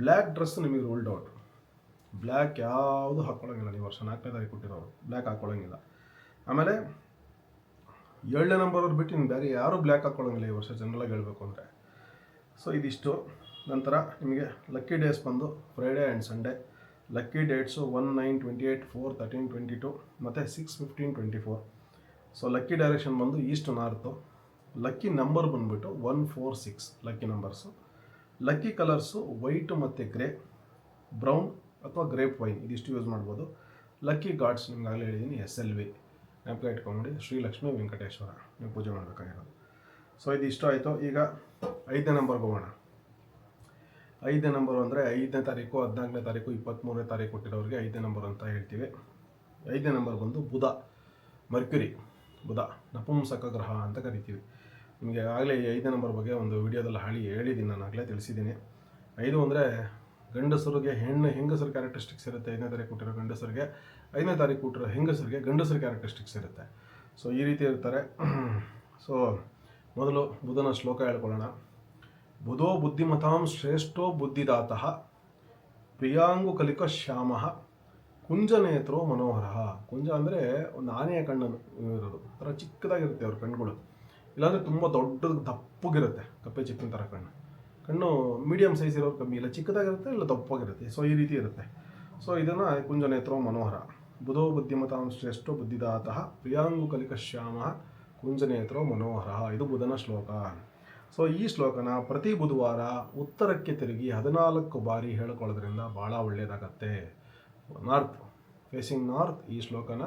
ಬ್ಲ್ಯಾಕ್ ಡ್ರೆಸ್ ನಿಮಗೆ ರೋಲ್ಡ್ ಔಟ್ ಬ್ಲ್ಯಾಕ್ ಯಾವುದು ಹಾಕ್ಕೊಳ್ಳೋಂಗಿಲ್ಲ ನೀವು, ವರ್ಷ ನಾಲ್ಕನೇ ತಾರೀಕು ಕೊಟ್ಟಿರೋರು. ಬ್ಲ್ಯಾಕ್ ಹಾಕ್ಕೊಳ್ಳೋಂಗಿಲ್ಲ ಆಮೇಲೆ ಏಳನೇ ನಂಬರ್ ಬಿಟ್ಟು ಇನ್ನು ಬೇರೆ ಯಾರೂ ಬ್ಲ್ಯಾಕ್ ಹಾಕ್ಕೊಳ್ಳೋಂಗಿಲ್ಲ ಈ ವರ್ಷ ಜನರಲಾಗಿ ಹೇಳಬೇಕು ಅಂದರೆ. ಸೊ ಇದಿಷ್ಟು. ನಂತರ ನಿಮಗೆ ಲಕ್ಕಿ ಡೇಸ್ ಬಂದು Friday and Sunday lucky dates one nine twenty eight four thirteen twenty two ಮತ್ತು six fifteen twenty four so lucky direction ಬಂದು ಈಸ್ಟ್ ನಾರ್ತು ಲಕ್ಕಿ ನಂಬರ್ ಬಂದುಬಿಟ್ಟು one four six lucky numbers lucky colours white ಮತ್ತು grey brown ಅಥವಾ grape wine ಇದಿಷ್ಟು use ಮಾಡ್ಬೋದು. Lucky gods ನಿಮ್ಗೆ ಆಗಲೇ ಹೇಳಿದ್ದೀನಿ ಎಸ್ ಎಲ್ ವಿ ನೆನಪಿಗೆ ಇಟ್ಕೊಂಬಿಡಿ ಶ್ರೀಲಕ್ಷ್ಮಿ ವೆಂಕಟೇಶ್ವರ. ನೀವು ಪೂಜೆ ಮಾಡಬೇಕಾಗಿರೋದು. ಸೊ ಇದಿಷ್ಟು ಆಯಿತು. ಈಗ ಐದನೇ ನಂಬರ್ಗೆ ಹೋಗೋಣ. ಐದನೇ ನಂಬರು ಅಂದರೆ ಐದನೇ ತಾರೀಕು, ಹದಿನಾಲ್ಕನೇ ತಾರೀಕು ಇಪ್ಪತ್ತ್ಮೂರನೇ ತಾರೀಕು ಕೊಟ್ಟಿರೋರಿಗೆ ಐದನೇ ನಂಬರ್ ಅಂತ ಹೇಳ್ತೀವಿ. ಐದನೇ ನಂಬರ್ ಬಂದು ಬುಧ, ಮರ್ಕ್ಯುರಿ, ಬುಧ, ನಪುಂಸಕ ಗ್ರಹ ಅಂತ ಕರಿತೀವಿ. ನಿಮಗೆ ಆಗಲೇ ಈ ಐದನೇ ನಂಬರ್ ಬಗ್ಗೆ ಒಂದು ವಿಡಿಯೋದಲ್ಲಿ ಹಾಳಿ ಹೇಳಿದ್ದೀನಿ ನಾನು ಆಗಲೇ ತಿಳಿಸಿದ್ದೀನಿ ಐದು ಅಂದರೆ ಗಂಡಸರಿಗೆ ಹೆಣ್ಣು, ಹೆಂಗಸರು ಕ್ಯಾರೆಕ್ಟರಿಸ್ಟಿಕ್ಸ್ ಇರುತ್ತೆ. ಐದನೇ ತಾರೀಕು ಕೊಟ್ಟಿರೋ ಗಂಡಸರಿಗೆ ಐದನೇ ತಾರೀಕು ಕೊಟ್ಟಿರೋ ಹೆಂಗಸರಿಗೆ ಗಂಡಸರು ಕ್ಯಾರೆಕ್ಟರಿಸ್ಟಿಕ್ಸ್ ಇರುತ್ತೆ. ಸೊ ಈ ರೀತಿ ಇರ್ತಾರೆ. ಸೊ ಮೊದಲು ಬುಧನ ಶ್ಲೋಕ ಹೇಳ್ಕೊಳ್ಳೋಣ. ಬುಧೋ ಬುದ್ಧಿಮತಾಂ ಶ್ರೇಷ್ಠೋ ಬುದ್ಧಿದಾತಃ ಪ್ರಿಯಾಂಗು ಕಲಿಕ ಶ್ಯಾಮ ಕುಂಜನೇತ್ರೋ ಮನೋಹರ. ಕುಂಜ ಅಂದರೆ ಒಂದು ಆನೆಯ ಕಣ್ಣನ್ನು ಇರೋದು. ಒಂಥರ ಚಿಕ್ಕದಾಗಿರುತ್ತೆ ಅವ್ರ ಕಣ್ಣುಗಳು. ಇಲ್ಲಾಂದರೆ ತುಂಬ ದೊಡ್ಡ ದಪ್ಪಗಿರುತ್ತೆ ಕಪ್ಪೆ ಚಿಕ್ಕನ ಥರ ಕಣ್ಣು. ಕಣ್ಣು ಮೀಡಿಯಮ್ ಸೈಜ್ ಇರೋದು ಕಮ್ಮಿ. ಇಲ್ಲ ಚಿಕ್ಕದಾಗಿರುತ್ತೆ, ಇಲ್ಲ ದಪ್ಪಾಗಿರುತ್ತೆ. ಸೊ ಈ ರೀತಿ ಇರುತ್ತೆ. ಸೊ ಇದನ್ನು ಕುಂಜನೇತ್ರೋ ಮನೋಹರ. ಬುಧೋ ಬುದ್ಧಿಮತಾಂ ಶ್ರೇಷ್ಠೋ ಬುದ್ಧಿದಾತಃ ಪ್ರಿಯಾಂಗು ಕಲಿಕ ಶ್ಯಾಮ ಕುಂಜನೇತ್ರೋ ಮನೋಹರ. ಇದು ಬುಧನ ಶ್ಲೋಕ. ಸೊ ಈ ಶ್ಲೋಕನ ಪ್ರತಿ ಬುಧವಾರ ಉತ್ತರಕ್ಕೆ ತಿರುಗಿ ಹದಿನಾಲ್ಕು ಬಾರಿ ಹೇಳ್ಕೊಳ್ಳೋದ್ರಿಂದ ಭಾಳ ಒಳ್ಳೆಯದಾಗತ್ತೆ. ನಾರ್ತ್ ಫೇಸಿಂಗ್ ನಾರ್ತ್ ಈ ಶ್ಲೋಕನ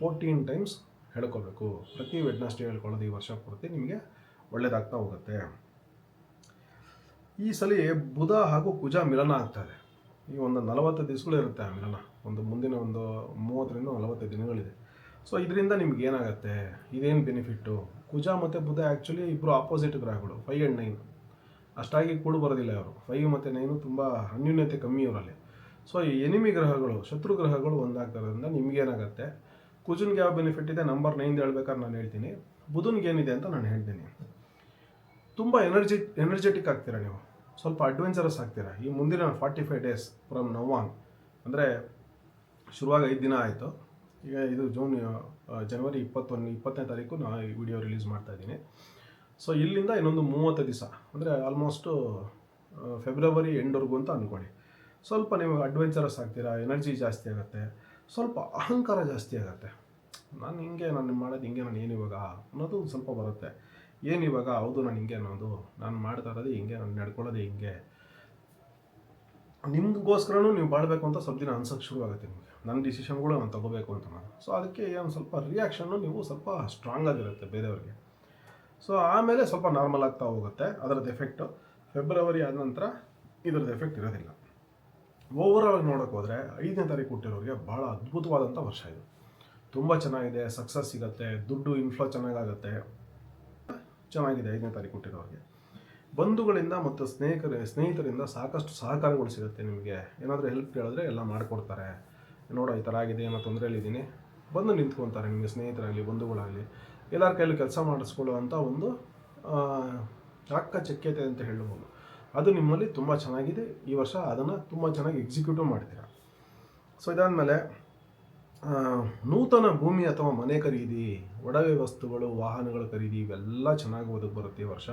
ಫೋರ್ಟೀನ್ ಟೈಮ್ಸ್ ಹೇಳ್ಕೊಬೇಕು ಪ್ರತಿ ವೆಡ್ನಸ್ಡೇ ಹೇಳ್ಕೊಳ್ಳೋದು ಈ ವರ್ಷ ಪೂರ್ತಿ ನಿಮಗೆ ಒಳ್ಳೆಯದಾಗ್ತಾ ಹೋಗುತ್ತೆ. ಈ ಸಲ ಬುಧ ಹಾಗೂ ಕುಜ ಮಿಲನ ಆಗ್ತದೆ ಈ ಒಂದು ನಲವತ್ತು ದಿವಸಗಳು ಇರುತ್ತೆ ಆ ಮಿಲನ. ಒಂದು ಮುಂದಿನ ಒಂದು ಮೂವತ್ತರಿಂದ ನಲವತ್ತು ದಿನಗಳಿದೆ. ಸೊ ಇದರಿಂದ ನಿಮ್ಗೆ ಏನಾಗುತ್ತೆ? ಇದೇನು ಬೆನಿಫಿಟ್ಟು ಕುಜ ಮತ್ತು ಬುಧ ಆ್ಯಕ್ಚುಲಿ ಇಬ್ಬರು ಆಪೋಸಿಟ್ ಗ್ರಹಗಳು ಫೈವ್ ಆ್ಯಂಡ್ ನೈನ್ ಅಷ್ಟಾಗಿ ಕೂಡ ಬರೋದಿಲ್ಲ ಅವರು ಫೈವ್ ಮತ್ತು ನೈನು ತುಂಬ ಅನ್ಯೂನ್ಯತೆ ಕಮ್ಮಿ ಇವರಲ್ಲಿ. ಸೊ ಈ ಎನಿಮಿ ಗ್ರಹಗಳು, ಶತ್ರು ಗ್ರಹಗಳು ಒಂದಾಗ್ತಾರೋದ್ರಿಂದ ನಿಮ್ಗೇನಾಗುತ್ತೆ ಕುಜನ್ಗೆ ಯಾವ ಬೆನಿಫಿಟ್ ಇದೆ? ನಂಬರ್ ನೈನ್ದು ಹೇಳ್ಬೇಕಾದ್ರೆ ನಾನು ಹೇಳ್ತೀನಿ. ಬುಧನ್ಗೆ ಏನಿದೆ ಅಂತ ನಾನು ಹೇಳ್ತೀನಿ. ತುಂಬ ಎನರ್ಜಿ ಎನರ್ಜೆಟಿಕ್ ಆಗ್ತೀರಾ ನೀವು? ಸ್ವಲ್ಪ ಅಡ್ವೆಂಚರಸ್ ಆಗ್ತೀರಾ? ಈ ಮುಂದಿನ ಫಾರ್ಟಿ ಫೈವ್ ಡೇಸ್ ಫ್ರಮ್ ನವಾನ್ ಅಂದರೆ, ಶುರುವಾಗ ಐದು ದಿನ ಆಯಿತು. ಈಗ ಇದು ಜೂನ್ ಜನವರಿ ಇಪ್ಪತ್ತೊಂದು, ಇಪ್ಪತ್ತನೇ ತಾರೀಕು ನಾನು ಈ ವಿಡಿಯೋ ರಿಲೀಸ್ ಮಾಡ್ತಾ ಇದ್ದೀನಿ. ಸೊ ಇಲ್ಲಿಂದ ಇನ್ನೊಂದು ಮೂವತ್ತು ದಿವಸ, ಅಂದರೆ ಆಲ್ಮೋಸ್ಟು ಫೆಬ್ರವರಿ ಎಂಡ್ವರೆಗೂ ಅಂತ ಅಂದ್ಕೊಳ್ಳಿ ಸ್ವಲ್ಪ ನೀವು ಅಡ್ವೆಂಚರಸ್ ಆಗ್ತೀರಾ ಎನರ್ಜಿ ಜಾಸ್ತಿ ಆಗುತ್ತೆ, ಸ್ವಲ್ಪ ಅಹಂಕಾರ ಜಾಸ್ತಿ ಆಗುತ್ತೆ. ನಾನು ಹಿಂಗೆ, ನಾನು ಮಾಡೋದು ಹಿಂಗೆ, ನಾನು ಏನು ಇವಾಗ ಅನ್ನೋದು ಸ್ವಲ್ಪ ಬರುತ್ತೆ. ಏನು ಇವಾಗ, ಹೌದು, ನಾನು ಹಿಂಗೆ ಅನ್ನೋದು, ನಾನು ಮಾಡ್ತಾ ಇರೋದು ಹಿಂಗೆ, ನಾನು ನಡ್ಕೊಳ್ಳೋದು ಹಿಂಗೆ. ನಿಮಗೋಸ್ಕರನೂ ನೀವು ಬಾಳಬೇಕು ಅಂತ ಸ್ವಲ್ಪ ದಿನ ಅನ್ಸೋಕ್ಕೆ ಶುರುವಾಗುತ್ತೆ ನಿಮಗೆ. ನನ್ನ ಡಿಸಿಷನ್ಗಳು ನಾನು ತಗೋಬೇಕು ಅಂತ ನಾನು ಸೊ ಅದಕ್ಕೆ ಏನು ಸ್ವಲ್ಪ ರಿಯಾಕ್ಷನ್ನು ನೀವು ಸ್ವಲ್ಪ ಸ್ಟ್ರಾಂಗ್ ಆಗಿರುತ್ತೆ ಬೇರೆಯವ್ರಿಗೆ. ಸೊ ಆಮೇಲೆ ಸ್ವಲ್ಪ ನಾರ್ಮಲ್ ಆಗ್ತಾ ಹೋಗುತ್ತೆ ಅದರದ್ದು ಎಫೆಕ್ಟು ಫೆಬ್ರವರಿ ಆದ ನಂತರ ಇದರದ್ದು ಎಫೆಕ್ಟ್ ಇರೋದಿಲ್ಲ. ಓವರಾಲ್ ನೋಡೋಕೆ ಹೋದರೆ ಐದನೇ ತಾರೀಕು ಹುಟ್ಟಿರೋರಿಗೆ ಭಾಳ ಅದ್ಭುತವಾದಂಥ ವರ್ಷ ಇದು. ತುಂಬ ಚೆನ್ನಾಗಿದೆ ಸಕ್ಸಸ್ ಸಿಗುತ್ತೆ, ದುಡ್ಡು ಇನ್ಫ್ಲೋ ಚೆನ್ನಾಗಾಗತ್ತೆ. ಚೆನ್ನಾಗಿದೆ ಐದನೇ ತಾರೀಕು ಹುಟ್ಟಿರೋರಿಗೆ. ಬಂಧುಗಳಿಂದ ಮತ್ತು ಸ್ನೇಹಿತರ, ಸ್ನೇಹಿತರಿಂದ ಸಾಕಷ್ಟು ಸಹಕಾರಗಳು ಸಿಗುತ್ತೆ ನಿಮಗೆ. ಏನಾದರೂ ಹೆಲ್ಪ್ ಕೇಳಿದ್ರೆ ಎಲ್ಲ ಮಾಡಿಕೊಡ್ತಾರೆ. ನೋಡೋ, ಈ ಥರ ಆಗಿದೆ, ಏನೋ ತೊಂದರೆಯಲ್ಲಿದ್ದೀನಿ ಬಂದು ನಿಂತ್ಕೊತಾರೆ ನಿಮಗೆ ಸ್ನೇಹಿತರಾಗಲಿ, ಬಂಧುಗಳಾಗಲಿ. ಎಲ್ಲರ ಕೈಯಲ್ಲಿ ಕೆಲಸ ಮಾಡಿಸ್ಕೊಳ್ಳೋ ಅಂಥ ಒಂದು ಚಕ್ಯತೆ ಅಂತ ಹೇಳ್ಬೋದು. ಅದು ನಿಮ್ಮಲ್ಲಿ ತುಂಬ ಚೆನ್ನಾಗಿದೆ. ಈ ವರ್ಷ ಅದನ್ನು ತುಂಬ ಚೆನ್ನಾಗಿ ಎಕ್ಸಿಕ್ಯೂಟಿವ್ ಮಾಡ್ತೀರಾ. ಸೊ ಇದಾದಮೇಲೆ ನೂತನ ಭೂಮಿ ಅಥವಾ ಮನೆ ಖರೀದಿ, ಒಡವೆ ವಸ್ತುಗಳು, ವಾಹನಗಳು ಖರೀದಿ, ಇವೆಲ್ಲ ಚೆನ್ನಾಗಿ ಒದಗಿ ಬರುತ್ತೆ ಈ ವರ್ಷ.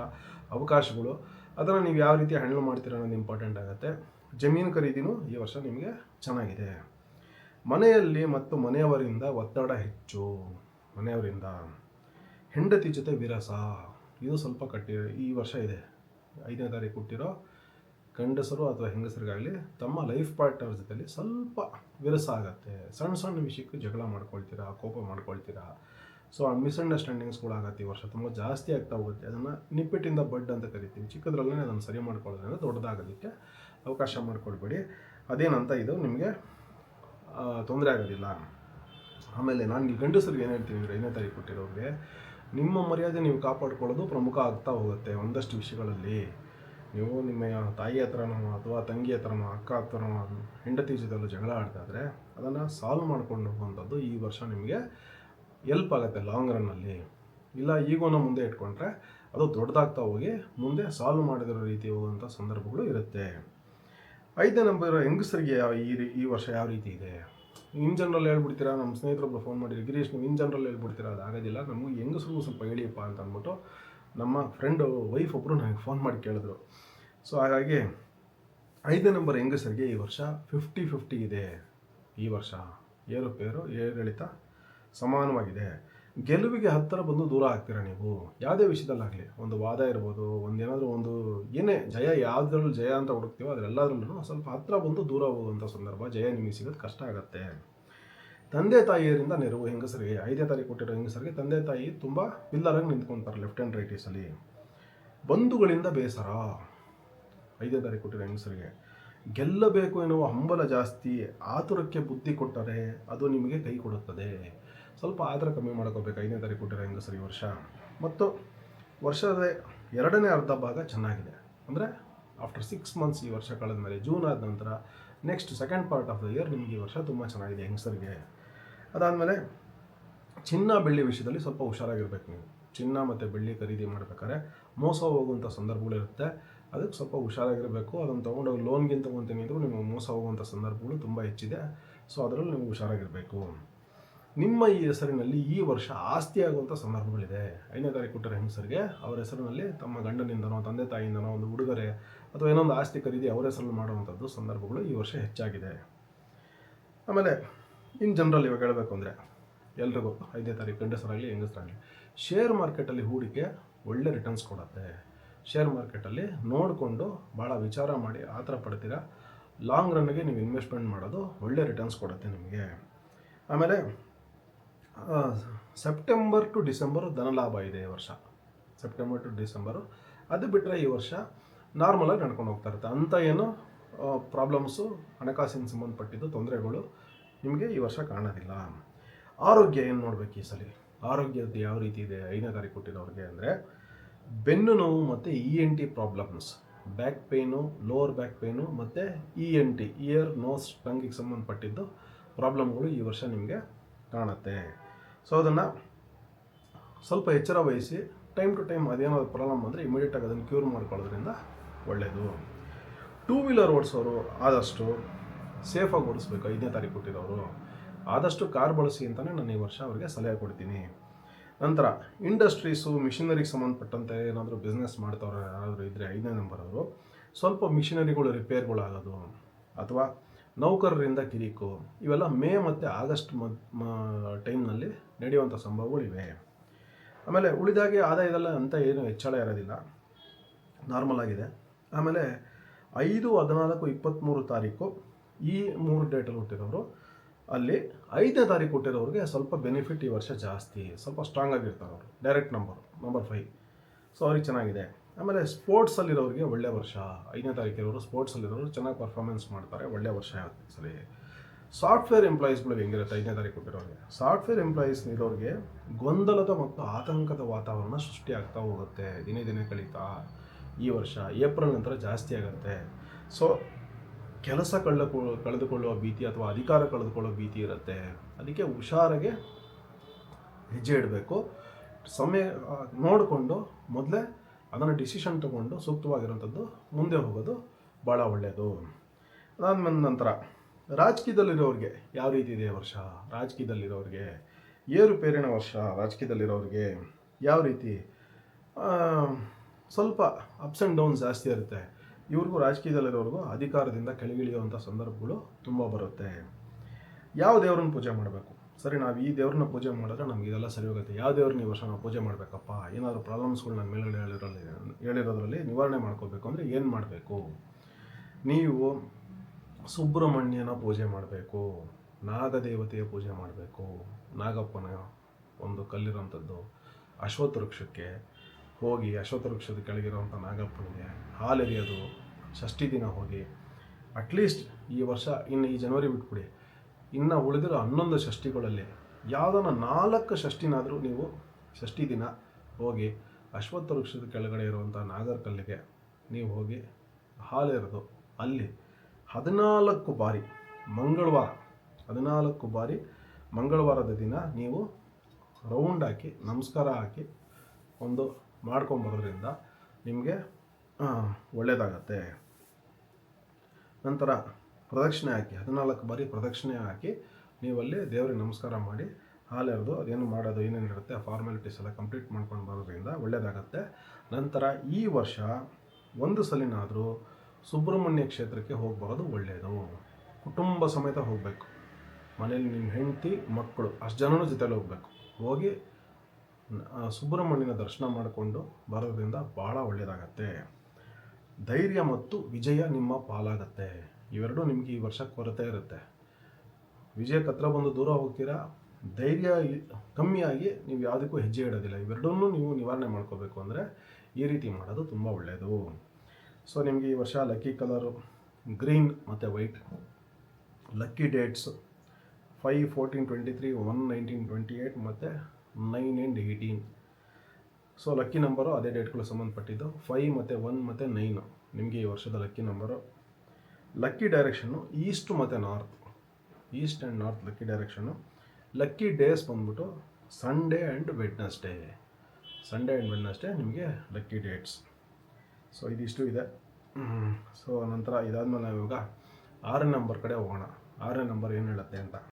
ಅವಕಾಶಗಳು. ಅದನ್ನು ನೀವು ಯಾವ ರೀತಿ ಹ್ಯಾಂಡಲ್ ಮಾಡ್ತೀರ ಅನ್ನೋದು ಇಂಪಾರ್ಟೆಂಟ್ ಆಗುತ್ತೆ. ಜಮೀನು ಖರೀದಿನೂ ಈ ವರ್ಷ ನಿಮಗೆ ಚೆನ್ನಾಗಿದೆ. ಮನೆಯಲ್ಲಿ ಮತ್ತು ಮನೆಯವರಿಂದ ಒತ್ತಡ ಹೆಚ್ಚು. ಮನೆಯವರಿಂದ ಹೆಂಡತಿ ಜೊತೆ ವಿರಸ. ಇದು ಸ್ವಲ್ಪ ಕಟ್ಟಿ, ಈ ವರ್ಷ ಇದೆ. ಐದನೇ ತಾರೀಕು ಹುಟ್ಟಿರೋ ಗಂಡಸರು ಅಥವಾ ಹೆಂಗಸರಿಗಾಗಲಿ ತಮ್ಮ ಲೈಫ್ ಪಾರ್ಟ್ನರ್ ಜೊತೆಲಿ ಸ್ವಲ್ಪ ವಿರಸ ಆಗುತ್ತೆ. ಸಣ್ಣ ಸಣ್ಣ ವಿಷಯಕ್ಕೆ ಜಗಳ ಮಾಡ್ಕೊಳ್ತೀರಾ, ಕೋಪ ಮಾಡ್ಕೊಳ್ತೀರಾ? ಸೊ ಆ ಮಿಸ್ಅಂಡರ್ಸ್ಟ್ಯಾಂಡಿಂಗ್ಸ್ಗಳಾಗತ್ತೆ ಈ ವರ್ಷ. ತುಂಬ ಜಾಸ್ತಿ ಆಗ್ತಾ ಹೋಗುತ್ತೆ. ಅದನ್ನು ನಿಪ್ಪಿಟ್ಟಿಂದ ಬಡ್ ಅಂತ ಕರಿತೀವಿ ಚಿಕ್ಕದ್ರಲ್ಲೇ ಅದನ್ನು ಸರಿ ಮಾಡ್ಕೊಳ್ಳೋದ್ರಿಂದ ದೊಡ್ಡದಾಗೋದಕ್ಕೆ ಅವಕಾಶ ಮಾಡಿಕೊಡ್ಬೇಡಿ ಅದೇನಂತ ಇದು ನಿಮಗೆ ತೊಂದರೆ ಆಗೋದಿಲ್ಲ. ಆಮೇಲೆ ನಾನು ಗಂಡಸರಿಗೆ ಏನು ಹೇಳ್ತೀನಿ ಅಂದರೆ ಐದನೇ ತಾರೀಕು ಕೊಟ್ಟಿರೋರಿಗೆ, ನಿಮ್ಮ ಮರ್ಯಾದೆ ನೀವು ಕಾಪಾಡ್ಕೊಳ್ಳೋದು ಪ್ರಮುಖ ಆಗ್ತಾ ಹೋಗುತ್ತೆ ಒಂದಷ್ಟು ವಿಷಯಗಳಲ್ಲಿ. ನೀವು ನಿಮ್ಮ ತಾಯಿ ಹತ್ರನೋ ಅಥವಾ ತಂಗಿ ಹತ್ರನೋ ಅಕ್ಕ ಹತ್ರನೋ ಹೆಂಡತಿ ಜೊತೆಲ್ಲೂ ಜಗಳ ಆಡ್ತಾ ಇದ್ರೆ ಅದನ್ನು ಸಾಲ್ವ್ ಮಾಡ್ಕೊಂಡು ಹೋಗುವಂಥದ್ದು ಈ ವರ್ಷ ನಿಮಗೆ ಎಲ್ಪ್ ಆಗುತ್ತೆ ಲಾಂಗ್ ರನ್ನಲ್ಲಿ ಇಲ್ಲ ಈಗೋನ ಮುಂದೆ ಇಟ್ಕೊಂಡ್ರೆ ಅದು ದೊಡ್ಡದಾಗ್ತಾ ಹೋಗಿ ಮುಂದೆ ಸಾಲ್ವ್ ಮಾಡಿದಿರೋ ರೀತಿ ಹೋಗುವಂಥ ಸಂದರ್ಭಗಳು ಇರುತ್ತೆ. ಐದನೇ ನಂಬರ್ ಹೆಂಗಸರಿಗೆ ಈ ಈ ವರ್ಷ ಯಾವ ರೀತಿ ಇದೆ? ಇನ್ ಜನರಲ್ ಹೇಳ್ಬಿಡ್ತೀರಾ? ನಮ್ಮ ಸ್ನೇಹಿತರೊಬ್ಬರು ಫೋನ್ ಮಾಡಿರಿ ಗಿರೀಶ್ ನೀವು ಇನ್ ಜನರಲ್ ಹೇಳ್ಬಿಡ್ತೀರಾ? ಅದು ಆಗೋದಿಲ್ಲ. ನಮಗೆ ಹೆಂಗಸ್ರಿಗೂ ಸ್ವಲ್ಪ ಹೇಳಿಯಪ್ಪ ಅಂತ ಅಂದ್ಬಿಟ್ಟು ನಮ್ಮ ಫ್ರೆಂಡು ವೈಫ್ ಒಬ್ಬರು ನನಗೆ ಫೋನ್ ಮಾಡಿ ಕೇಳಿದ್ರು. ಸೊ ಹಾಗಾಗಿ ಐದನೇ ನಂಬರ್ ಹೆಂಗಸರಿಗೆ ಈ ವರ್ಷ ಫಿಫ್ಟಿ ಫಿಫ್ಟಿ ಇದೆ. ಈ ವರ್ಷ ಏರುಪೇರು ಏರಿಳಿತ ಸಮಾನವಾಗಿದೆ. ಗೆಲುವಿಗೆ ಹತ್ತಿರ ಬಂದು ದೂರ ಆಗ್ತೀರಾ ನೀವು? ಯಾವುದೇ ವಿಷಯದಲ್ಲಾಗಲಿ. ಒಂದು ವಾದ ಇರ್ಬೋದು ಒಂದೇನಾದರೂ ಒಂದು ಏನೇ, ಜಯ ಯಾವುದ್ರಲ್ಲೂ ಜಯ ಅಂತ ಹುಡುಕ್ತೀವೋ ಅದರೆಲ್ಲದ್ರಲ್ಲೂ ಸ್ವಲ್ಪ ಹತ್ತಿರ ಬಂದು ದೂರ ಹೋಗುವಂಥ ಸಂದರ್ಭ, ಜಯ ನಿಮಗೆ ಸಿಗೋದು ಕಷ್ಟ ಆಗುತ್ತೆ. ತಂದೆ ತಾಯಿಯರಿಂದ ನೆರವು ಹೆಂಗಸರಿಗೆ? ಐದೇ ತಾರೀಕು ಕೊಟ್ಟಿರೋ ಹೆಂಗಸರಿಗೆ ತಂದೆ ತಾಯಿ ತುಂಬ ಪಿಲ್ಲರಾಗಿ ನಿಂತ್ಕೊತಾರೆ ಲೆಫ್ಟ್ ಹ್ಯಾಂಡ್ ರೈಟೀಸಲ್ಲಿ ಬಂಧುಗಳಿಂದ ಬೇಸರ. ಐದೇ ತಾರೀಕು ಕೊಟ್ಟಿರೋ ಹೆಂಗಸರಿಗೆ. ಗೆಲ್ಲಬೇಕು ಎನ್ನುವ ಹಂಬಲ ಜಾಸ್ತಿ, ಆತುರಕ್ಕೆ ಬುದ್ಧಿ ಕೊಟ್ಟರೆ ಅದು ನಿಮಗೆ ಕೈ ಕೊಡುತ್ತದೆ. ಸ್ವಲ್ಪ ಆದರೆ ಕಮ್ಮಿ ಮಾಡ್ಕೋಬೇಕು. ಐದನೇ ತಾರೀಕು ಕೊಟ್ಟಿರೋ ಹೆಂಗಸರು ಈ ವರ್ಷ. ಮತ್ತು ವರ್ಷದ ಎರಡನೇ ಅರ್ಧ ಭಾಗ ಚೆನ್ನಾಗಿದೆ. ಅಂದರೆ ಆಫ್ಟರ್ ಸಿಕ್ಸ್ ಮಂತ್ಸ್ ಈ ವರ್ಷ ಕಳೆದ ಮೇಲೆ ಜೂನ್ ಆದ ನಂತರ next second part of the year ನಿಮಗೆ ಈ ವರ್ಷ ತುಂಬ ಚೆನ್ನಾಗಿದೆ ಹೆಂಗಸರಿಗೆ. ಅದಾದಮೇಲೆ ಚಿನ್ನ ಬೆಳ್ಳಿ ವಿಷಯದಲ್ಲಿ ಸ್ವಲ್ಪ ಹುಷಾರಾಗಿರ್ಬೇಕು ನೀವು. ಚಿನ್ನ ಮತ್ತು ಬೆಳ್ಳಿ ಖರೀದಿ ಮಾಡ್ಬೇಕಾದ್ರೆ ಮೋಸ ಹೋಗುವಂಥ ಸಂದರ್ಭಗಳಿರುತ್ತೆ ಅದಕ್ಕೆ ಸ್ವಲ್ಪ ಹುಷಾರಾಗಿರಬೇಕು. ಅದನ್ನು ತೊಗೊಂಡೋಗಿ ಲೋನ್ಗಿಂತ ತೊಗೊತೀನಿ ಅಂದರೂ ನಿಮಗೆ ಮೋಸ ಹೋಗುವಂಥ ಸಂದರ್ಭಗಳು ತುಂಬ ಹೆಚ್ಚಿದೆ. ಸೊ ಅದರಲ್ಲಿ ನೀವು ಹುಷಾರಾಗಿರಬೇಕು. ನಿಮ್ಮ ಈ ಹೆಸರಿನಲ್ಲಿ ಈ ವರ್ಷ ಆಸ್ತಿ ಆಗುವಂಥ ಸಂದರ್ಭಗಳಿದೆ. ಐದನೇ ತಾರೀಕು ಕೊಟ್ಟರೆ ಹೆಂಗಸರಿಗೆ? ಅವರ ಹೆಸರಿನಲ್ಲಿ ತಮ್ಮ ಗಂಡನಿಂದನೋ, ತಂದೆ ತಾಯಿಯಿಂದನೋ ಒಂದು ಉಡುಗೊರೆ ಅಥವಾ ಏನೊಂದು ಆಸ್ತಿ ಖರೀದಿ ಅವರ ಹೆಸರಲ್ಲಿ ಮಾಡುವಂಥದ್ದು ಸಂದರ್ಭಗಳು ಈ ವರ್ಷ ಹೆಚ್ಚಾಗಿದೆ. ಆಮೇಲೆ ಇನ್ ಜನರಲ್ ಇವಾಗ ಹೇಳಬೇಕು ಅಂದರೆ ಎಲ್ರಿಗೂ ಐದನೇ ತಾರೀಕು ಗಂಡಸರಾಗಲಿ, ಹೆಂಗಸರಾಗಲಿ ಶೇರ್ ಮಾರ್ಕೆಟಲ್ಲಿ ಹೂಡಿಕೆ ಒಳ್ಳೆ ರಿಟರ್ನ್ಸ್ ಕೊಡುತ್ತೆ. ಶೇರ್ ಮಾರ್ಕೆಟಲ್ಲಿ ನೋಡಿಕೊಂಡು ಭಾಳ ವಿಚಾರ ಮಾಡಿ ಆ ಥರ ಪಡ್ತೀರಾ ಲಾಂಗ್ ರನ್ಗೆ ನೀವು ಇನ್ವೆಸ್ಟ್ಮೆಂಟ್ ಮಾಡೋದು ಒಳ್ಳೆ ರಿಟರ್ನ್ಸ್ ಕೊಡುತ್ತೆ ನಿಮಗೆ. ಆಮೇಲೆ ಸೆಪ್ಟೆಂಬರ್ ಟು ಡಿಸೆಂಬರ್ ಧನಲಾಭ ಇದೆ ಈ ವರ್ಷ. September to December. ಅದು ಬಿಟ್ಟರೆ ಈ ವರ್ಷ ನಾರ್ಮಲಾಗಿ ನಡ್ಕೊಂಡು ಹೋಗ್ತಾ ಇರುತ್ತೆ. ಅಂಥ ಏನು ಪ್ರಾಬ್ಲಮ್ಸು, ಹಣಕಾಸಿನ ಸಂಬಂಧಪಟ್ಟಿದ್ದು ತೊಂದರೆಗಳು ನಿಮಗೆ ಈ ವರ್ಷ ಕಾಣೋದಿಲ್ಲ. ಆರೋಗ್ಯ ಏನು ನೋಡಬೇಕು ಈ ಸಲ? ಆರೋಗ್ಯದ್ದು ಯಾವ ರೀತಿ ಇದೆ? ಐದನೇ ತಾರೀಕು ಕೊಟ್ಟಿರೋರಿಗೆ ಅಂದರೆ ಬೆನ್ನು ನೋವು ಮತ್ತು E N T problems. Back pain lower back pain ಮತ್ತು E N T, ear, nose ಟಂಗಿಗೆ ಸಂಬಂಧಪಟ್ಟಿದ್ದು ಪ್ರಾಬ್ಲಮ್ಗಳು ಈ ವರ್ಷ ನಿಮಗೆ ಕಾಣುತ್ತೆ. ಸೊ ಅದನ್ನು ಸ್ವಲ್ಪ ಎಚ್ಚರ ವಹಿಸಿ ಟೈಮ್ ಟು ಟೈಮ್ ಅದೇನಾದ್ರು ಪ್ರಾಬ್ಲಮ್ ಅಂದರೆ ಇಮಿಡಿಯೇಟಾಗಿ ಅದನ್ನು ಕ್ಯೂರ್ ಮಾಡ್ಕೊಳ್ಳೋದ್ರಿಂದ ಒಳ್ಳೆಯದು ಟೂ ವೀಲರ್ ಓಡಿಸೋರು ಆದಷ್ಟು ಸೇಫಾಗಿ ಓಡಿಸ್ಬೇಕು. ಐದನೇ ತಾರೀಕು ಕೊಟ್ಟಿರೋರು ಆದಷ್ಟು ಕಾರ್ ಬಳಸಿ ಅಂತಲೇ ನಾನು ಈ ವರ್ಷ ಅವರಿಗೆ ಸಲಹೆ ಕೊಡ್ತೀನಿ. ನಂತರ ಇಂಡಸ್ಟ್ರೀಸು ಮಿಷಿನರಿಗೆ ಸಂಬಂಧಪಟ್ಟಂತೆ ಏನಾದರೂ ಬಿಸ್ನೆಸ್ ಮಾಡ್ತವ್ರು ಯಾರಾದರೂ ಇದ್ದರೆ ಐದನೇ ನಂಬರ್ ಅವರು. ಸ್ವಲ್ಪ ಮಿಷಿನರಿಗಳು ರಿಪೇರ್ಗಳಾಗೋದು ಅಥವಾ ನೌಕರರಿಂದ ಕಿರಿಕು. ಇವೆಲ್ಲ ಮೇ ಮತ್ತು ಆಗಸ್ಟ್ ಮ ಟೈಮ್ನಲ್ಲಿ ನಡೆಯುವಂಥ ಸಂಭವಗಳಿವೆ. ಆಮೇಲೆ ಉಳಿದಾಗೆ ಆದಾಯದಲ್ಲ ಅಂತ ಏನು ಹೆಚ್ಚಳ ಇರೋದಿಲ್ಲ. ನಾರ್ಮಲ್ ಆಗಿದೆ. ಆಮೇಲೆ ಐದು ಹದಿನಾಲ್ಕು ಇಪ್ಪತ್ತ್ಮೂರು ತಾರೀಕು ಈ ಮೂರು ಡೇಟಲ್ಲಿ ಹುಟ್ಟಿರೋರು ಅಲ್ಲಿ ಐದನೇ ತಾರೀಕು ಹುಟ್ಟಿರೋರಿಗೆ ಸ್ವಲ್ಪ ಬೆನಿಫಿಟ್ ಈ ವರ್ಷ ಜಾಸ್ತಿ. ಸ್ವಲ್ಪ ಸ್ಟ್ರಾಂಗ್ ಆಗಿರ್ತಾರೆ ಅವರು. Direct number number five so ಅವ್ರಿಗೆ ಚೆನ್ನಾಗಿದೆ. ಆಮೇಲೆ ಸ್ಪೋರ್ಟ್ಸಲ್ಲಿರೋರಿಗೆ ಒಳ್ಳೆ ವರ್ಷ. ಐದನೇ ತಾರೀಕಿರೋರು ಸ್ಪೋರ್ಟ್ಸಲ್ಲಿರೋರು ಚೆನ್ನಾಗಿ ಪರ್ಫಾರ್ಮೆನ್ಸ್ ಮಾಡ್ತಾರೆ, ಒಳ್ಳೆ ವರ್ಷ ಆಗುತ್ತೆ ಸಾಫ್ಟ್ವೇರ್ ಎಂಪ್ಲಾಯೀಸ್ಗಳು ಹೆಂಗಿರುತ್ತೆ ಐದನೇ ತಾರೀಕು ಕೊಟ್ಟಿರೋರಿಗೆ? ಸಾಫ್ಟ್ವೇರ್ ಎಂಪ್ಲಾಯೀಸ್ ಇರೋರಿಗೆ ಗೊಂದಲದ ಮತ್ತು ಆತಂಕದ ವಾತಾವರಣ ಸೃಷ್ಟಿ ಆಗ್ತಾ ಹೋಗುತ್ತೆ, ದಿನೇ ದಿನೇ ಕಳೀತಾ ಈ ವರ್ಷ. ಏಪ್ರಿಲ್ ನಂತರ ಜಾಸ್ತಿ ಆಗುತ್ತೆ. ಸೊ ಕೆಲಸ ಕಳೆದು ಕಳೆದುಕೊಳ್ಳುವ ಭೀತಿ ಅಥವಾ ಅಧಿಕಾರ ಕಳೆದುಕೊಳ್ಳೋ ಭೀತಿ ಇರುತ್ತೆ. ಅದಕ್ಕೆ ಹುಷಾರಾಗೆ ಹೆಜ್ಜೆ ಇಡಬೇಕು. ಸಮಯ ನೋಡಿಕೊಂಡು ಮೊದಲೇ ಅದನ್ನು ಡಿಸಿಷನ್ ತೊಗೊಂಡು ಸೂಕ್ತವಾಗಿರೋಂಥದ್ದು ಮುಂದೆ ಹೋಗೋದು ಭಾಳ ಒಳ್ಳೆಯದು. ಅದಾದ ನಂತರ ರಾಜಕೀಯದಲ್ಲಿರೋರಿಗೆ ಯಾವ ರೀತಿ ಇದೆ ವರ್ಷ? ರಾಜಕೀಯದಲ್ಲಿರೋರಿಗೆ ಏರುಪೇರಿನ ವರ್ಷ, ರಾಜಕೀಯದಲ್ಲಿರೋರಿಗೆ ಯಾವ ರೀತಿ? ಸ್ವಲ್ಪ ಅಪ್ಸ್ ಆ್ಯಂಡ್ ಡೌನ್ಸ್ ಜಾಸ್ತಿ ಇರುತ್ತೆ. ಇವ್ರಿಗೂ ರಾಜಕೀಯದಲ್ಲಿರೋರಿಗೂ ಅಧಿಕಾರದಿಂದ ಕೆಳಗಿಳಿಯುವಂಥ ಸಂದರ್ಭಗಳು ತುಂಬ ಬರುತ್ತೆ. ಯಾವ ದೇವ್ರನ್ನ ಪೂಜೆ ಮಾಡಬೇಕು? ಸರಿ, ನಾವು ಈ ದೇವ್ರನ್ನ ಪೂಜೆ ಮಾಡಿದ್ರೆ ನಮ್ಗೆ ಇದೆಲ್ಲ ಸರಿ ಹೋಗುತ್ತೆ. ಯಾವ ದೇವ್ರನ್ನ ಈ ವರ್ಷ ನಾವು ಪೂಜೆ ಮಾಡಬೇಕಪ್ಪ? ಏನಾದರೂ ಪ್ರಾಬ್ಲಮ್ಸ್ಗಳು ನಾನು ಮೇಲ್ಗಡೆ ಹೇಳಿರೋಲ್ಲಿ, ಹೇಳಿರೋದ್ರಲ್ಲಿ ನಿವಾರಣೆ ಮಾಡ್ಕೋಬೇಕು ಅಂದರೆ ಏನು ಮಾಡಬೇಕು? ನೀವು ಸುಬ್ರಹ್ಮಣ್ಯನ ಪೂಜೆ ಮಾಡಬೇಕು, ನಾಗದೇವತೆಯ ಪೂಜೆ ಮಾಡಬೇಕು, ನಾಗಪ್ಪನ ಒಂದು ಕಲ್ಲಿರೋಂಥದ್ದು ಅಶ್ವತ್ಥ ವೃಕ್ಷಕ್ಕೆ ಹೋಗಿ, ಅಶ್ವತ್ಥ ವೃಕ್ಷದ ಕೆಳಗಿರುವಂಥ ನಾಗಪ್ಪನಿಗೆ ಹಾಲೆರಿಯೋದು, ಷಷ್ಠಿ ದಿನ ಹೋಗಿ ಅಟ್ಲೀಸ್ಟ್ ಈ ವರ್ಷ, ಇನ್ನು ಈ ಜನವರಿ ಬಿಟ್ಬಿಡಿ. ಇನ್ನು ಉಳಿದಿರೋ ಹನ್ನೊಂದು ಷಷ್ಠಿಗಳಲ್ಲಿ ಯಾವುದನ್ನ ನಾಲ್ಕು ಷಷ್ಠಿನಾದರೂ ನೀವು ಷಷ್ಠಿ ದಿನ ಹೋಗಿ ಅಶ್ವತ್ಥ ವೃಕ್ಷದ ಕೆಳಗಡೆ ಇರುವಂಥ ನಾಗರಕಲ್ಲಿಗೆ ನೀವು ಹೋಗಿ ಹಾಲೆರೆದು ಅಲ್ಲಿ ಹದಿನಾಲ್ಕು ಬಾರಿ ಮಂಗಳವಾರ, ಹದಿನಾಲ್ಕು ಬಾರಿ ಮಂಗಳವಾರದ ದಿನ ನೀವು ರೌಂಡ್ ಹಾಕಿ, ನಮಸ್ಕಾರ ಹಾಕಿ ಒಂದು ಮಾಡ್ಕೊಂಬರೋದ್ರಿಂದ ನಿಮಗೆ ಒಳ್ಳೆಯದಾಗತ್ತೆ ನಂತರ ಪ್ರದಕ್ಷಿಣೆ ಹಾಕಿ, ಹದಿನಾಲ್ಕು ಬಾರಿ ಪ್ರದಕ್ಷಿಣೆ ಹಾಕಿ ನೀವಲ್ಲಿ ದೇವರಿಗೆ ನಮಸ್ಕಾರ ಮಾಡಿ ಹಾಲೆರೆದು ಅದೇನು ಮಾಡೋದು, ಏನೇನು ಇರುತ್ತೆ ಆ ಫಾರ್ಮಾಲಿಟೀಸ್ ಎಲ್ಲ ಕಂಪ್ಲೀಟ್ ಮಾಡ್ಕೊಂಡು ಬರೋದ್ರಿಂದ ಒಳ್ಳೆಯದಾಗತ್ತೆ ನಂತರ ಈ ವರ್ಷ ಒಂದು ಸಲಿನಾದರೂ ಸುಬ್ರಹ್ಮಣ್ಯ ಕ್ಷೇತ್ರಕ್ಕೆ ಹೋಗಿ ಬರೋದು ಒಳ್ಳೆಯದು ಕುಟುಂಬ ಸಮೇತ ಹೋಗಬೇಕು. ಮನೇಲಿ ನಿಮ್ಮ ಹೆಂಡತಿ ಮಕ್ಕಳು ಅಷ್ಟು ಜನನೂ ಜೊತೆಲಿ ಹೋಗಬೇಕು. ಹೋಗಿ ಸುಬ್ರಹ್ಮಣ್ಯನ ದರ್ಶನ ಮಾಡಿಕೊಂಡು ಬರೋದ್ರಿಂದ ಭಾಳ ಒಳ್ಳೆಯದಾಗತ್ತೆ ಧೈರ್ಯ ಮತ್ತು ವಿಜಯ ನಿಮ್ಮ ಪಾಲಾಗತ್ತೆ. ಇವೆರಡೂ ನಿಮಗೆ ಈ ವರ್ಷ ಕೊರತೆ ಇರುತ್ತೆ. ವಿಜಯಕ್ಕೆ ಹತ್ರ ಬಂದು ದೂರ ಹೋಗ್ತೀರಾ? ಧೈರ್ಯ ಕಮ್ಮಿಯಾಗಿ ನೀವು ಯಾವುದಕ್ಕೂ ಹೆಜ್ಜೆ ಇಡೋದಿಲ್ಲ. ಇವೆರಡನ್ನೂ ನೀವು ನಿವಾರಣೆ ಮಾಡ್ಕೋಬೇಕು ಅಂದರೆ ಈ ರೀತಿ ಮಾಡೋದು ತುಂಬ ಒಳ್ಳೆಯದು ಸೊ ನಿಮಗೆ ಈ ವರ್ಷ ಲಕ್ಕಿ ಕಲರು, ಗ್ರೀನ್ ಮತ್ತು white lucky dates five fourteen twenty three one nineteen twenty eight ಮತ್ತು nine and eighteen. So lucky number ಅದೇ ಡೇಟ್ಗಳು ಸಂಬಂಧಪಟ್ಟಿದ್ದು ಫೈವ್ ಮತ್ತು ಒನ್ ಮತ್ತು ನೈನು. ನಿಮಗೆ ಈ ವರ್ಷದ lucky number lucky direction east ಮತ್ತು north east and north lucky direction lucky days ಬಂದ್ಬಿಟ್ಟು Sunday and Wednesday Sunday and Wednesday ನಿಮಗೆ ಲಕ್ಕಿ ಡೇಟ್ಸ್ ಸೊ ಇದಿಷ್ಟು ಇದೆ. ಸೊ ನಂತರ ಇದಾದಮೇಲೆ ನಾವು ಇವಾಗ ಆರನೇ ನಂಬರ್ ಕಡೆ ಹೋಗೋಣ. ಆರನೇ ನಂಬರ್ ಏನು ಹೇಳುತ್ತೆ ಅಂತ.